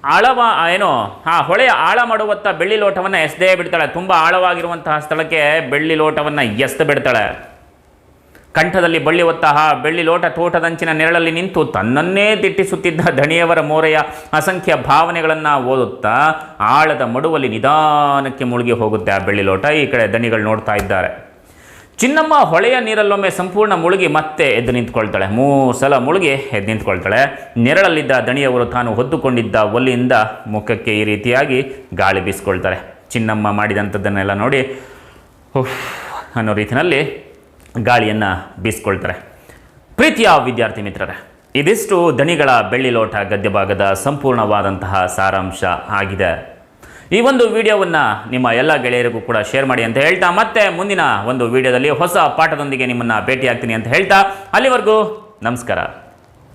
ಆಳವ ಏನೋ, ಆ ಹೊಳೆಯ ಆಳ ಮಾಡುವತ್ತ ಬೆಳ್ಳಿ ಲೋಟವನ್ನು ಎಸೆದೇ ಬಿಡ್ತಾಳೆ. ತುಂಬ ಆಳವಾಗಿರುವಂತಹ ಸ್ಥಳಕ್ಕೆ ಬೆಳ್ಳಿ ಲೋಟವನ್ನು ಎಸ್ದು ಬಿಡ್ತಾಳೆ. ಕಂಠದಲ್ಲಿ ಬಳ್ಳಿ ಹೊತ್ತ ಆ ಬೆಳ್ಳಿ ಲೋಟ ತೋಟದಂಚಿನ ನೆರಳಲ್ಲಿ ನಿಂತು ತನ್ನನ್ನೇ ದಿಟ್ಟಿಸುತ್ತಿದ್ದ ದಣಿಯವರ ಮೋರೆಯ ಅಸಂಖ್ಯ ಭಾವನೆಗಳನ್ನು ಓದುತ್ತಾ ಆಳದ ಮಡುವಲ್ಲಿ ನಿಧಾನಕ್ಕೆ ಮುಳುಗಿ ಹೋಗುತ್ತೆ ಆ ಬೆಳ್ಳಿ ಲೋಟ. ಈ ಕಡೆ ದಣಿಗಳು ನೋಡ್ತಾ ಇದ್ದಾರೆ. ಚಿನ್ನಮ್ಮ ಹೊಳೆಯ ನೀರಲ್ಲೊಮ್ಮೆ ಸಂಪೂರ್ಣ ಮುಳುಗಿ ಮತ್ತೆ ಎದ್ದು ನಿಂತ್ಕೊಳ್ತಾಳೆ. ಮೂರು ಸಲ ಮುಳುಗಿ ಎದ್ದು ನಿಂತ್ಕೊಳ್ತಾಳೆ. ನೆರಳಲ್ಲಿದ್ದ ದಣಿಯವರು ತಾನು ಹೊದ್ದುಕೊಂಡಿದ್ದ ಒಲ್ಲಿಯಿಂದ ಮುಖಕ್ಕೆ ಈ ರೀತಿಯಾಗಿ ಗಾಳಿ ಬೀಸ್ಕೊಳ್ತಾರೆ. ಚಿನ್ನಮ್ಮ ಮಾಡಿದಂಥದ್ದನ್ನೆಲ್ಲ ನೋಡಿ ಅನ್ನೋ ರೀತಿಯಲ್ಲಿ ಗಾಳಿಯನ್ನು ಬೀಸ್ಕೊಳ್ತಾರೆ. ಪ್ರೀತಿಯ ವಿದ್ಯಾರ್ಥಿ ಮಿತ್ರರೇ, ಇದಿಷ್ಟು ದಣಿಗಳ ಬೆಳ್ಳಿ ಲೋಟ ಗದ್ಯ ಭಾಗದ ಸಂಪೂರ್ಣವಾದಂತಹ ಸಾರಾಂಶ ಆಗಿದೆ. ಈ ಒಂದು ವಿಡಿಯೋವನ್ನು ನಿಮ್ಮ ಎಲ್ಲ ಗೆಳೆಯರಿಗೂ ಕೂಡ ಶೇರ್ ಮಾಡಿ ಅಂತ ಹೇಳ್ತಾ, ಮತ್ತೆ ಮುಂದಿನ ಒಂದು ವಿಡಿಯೋದಲ್ಲಿ ಹೊಸ ಪಾಠದೊಂದಿಗೆ ನಿಮ್ಮನ್ನು ಭೇಟಿಯಾಗ್ತೀನಿ ಅಂತ ಹೇಳ್ತಾ, ಅಲ್ಲಿವರೆಗೂ ನಮಸ್ಕಾರ.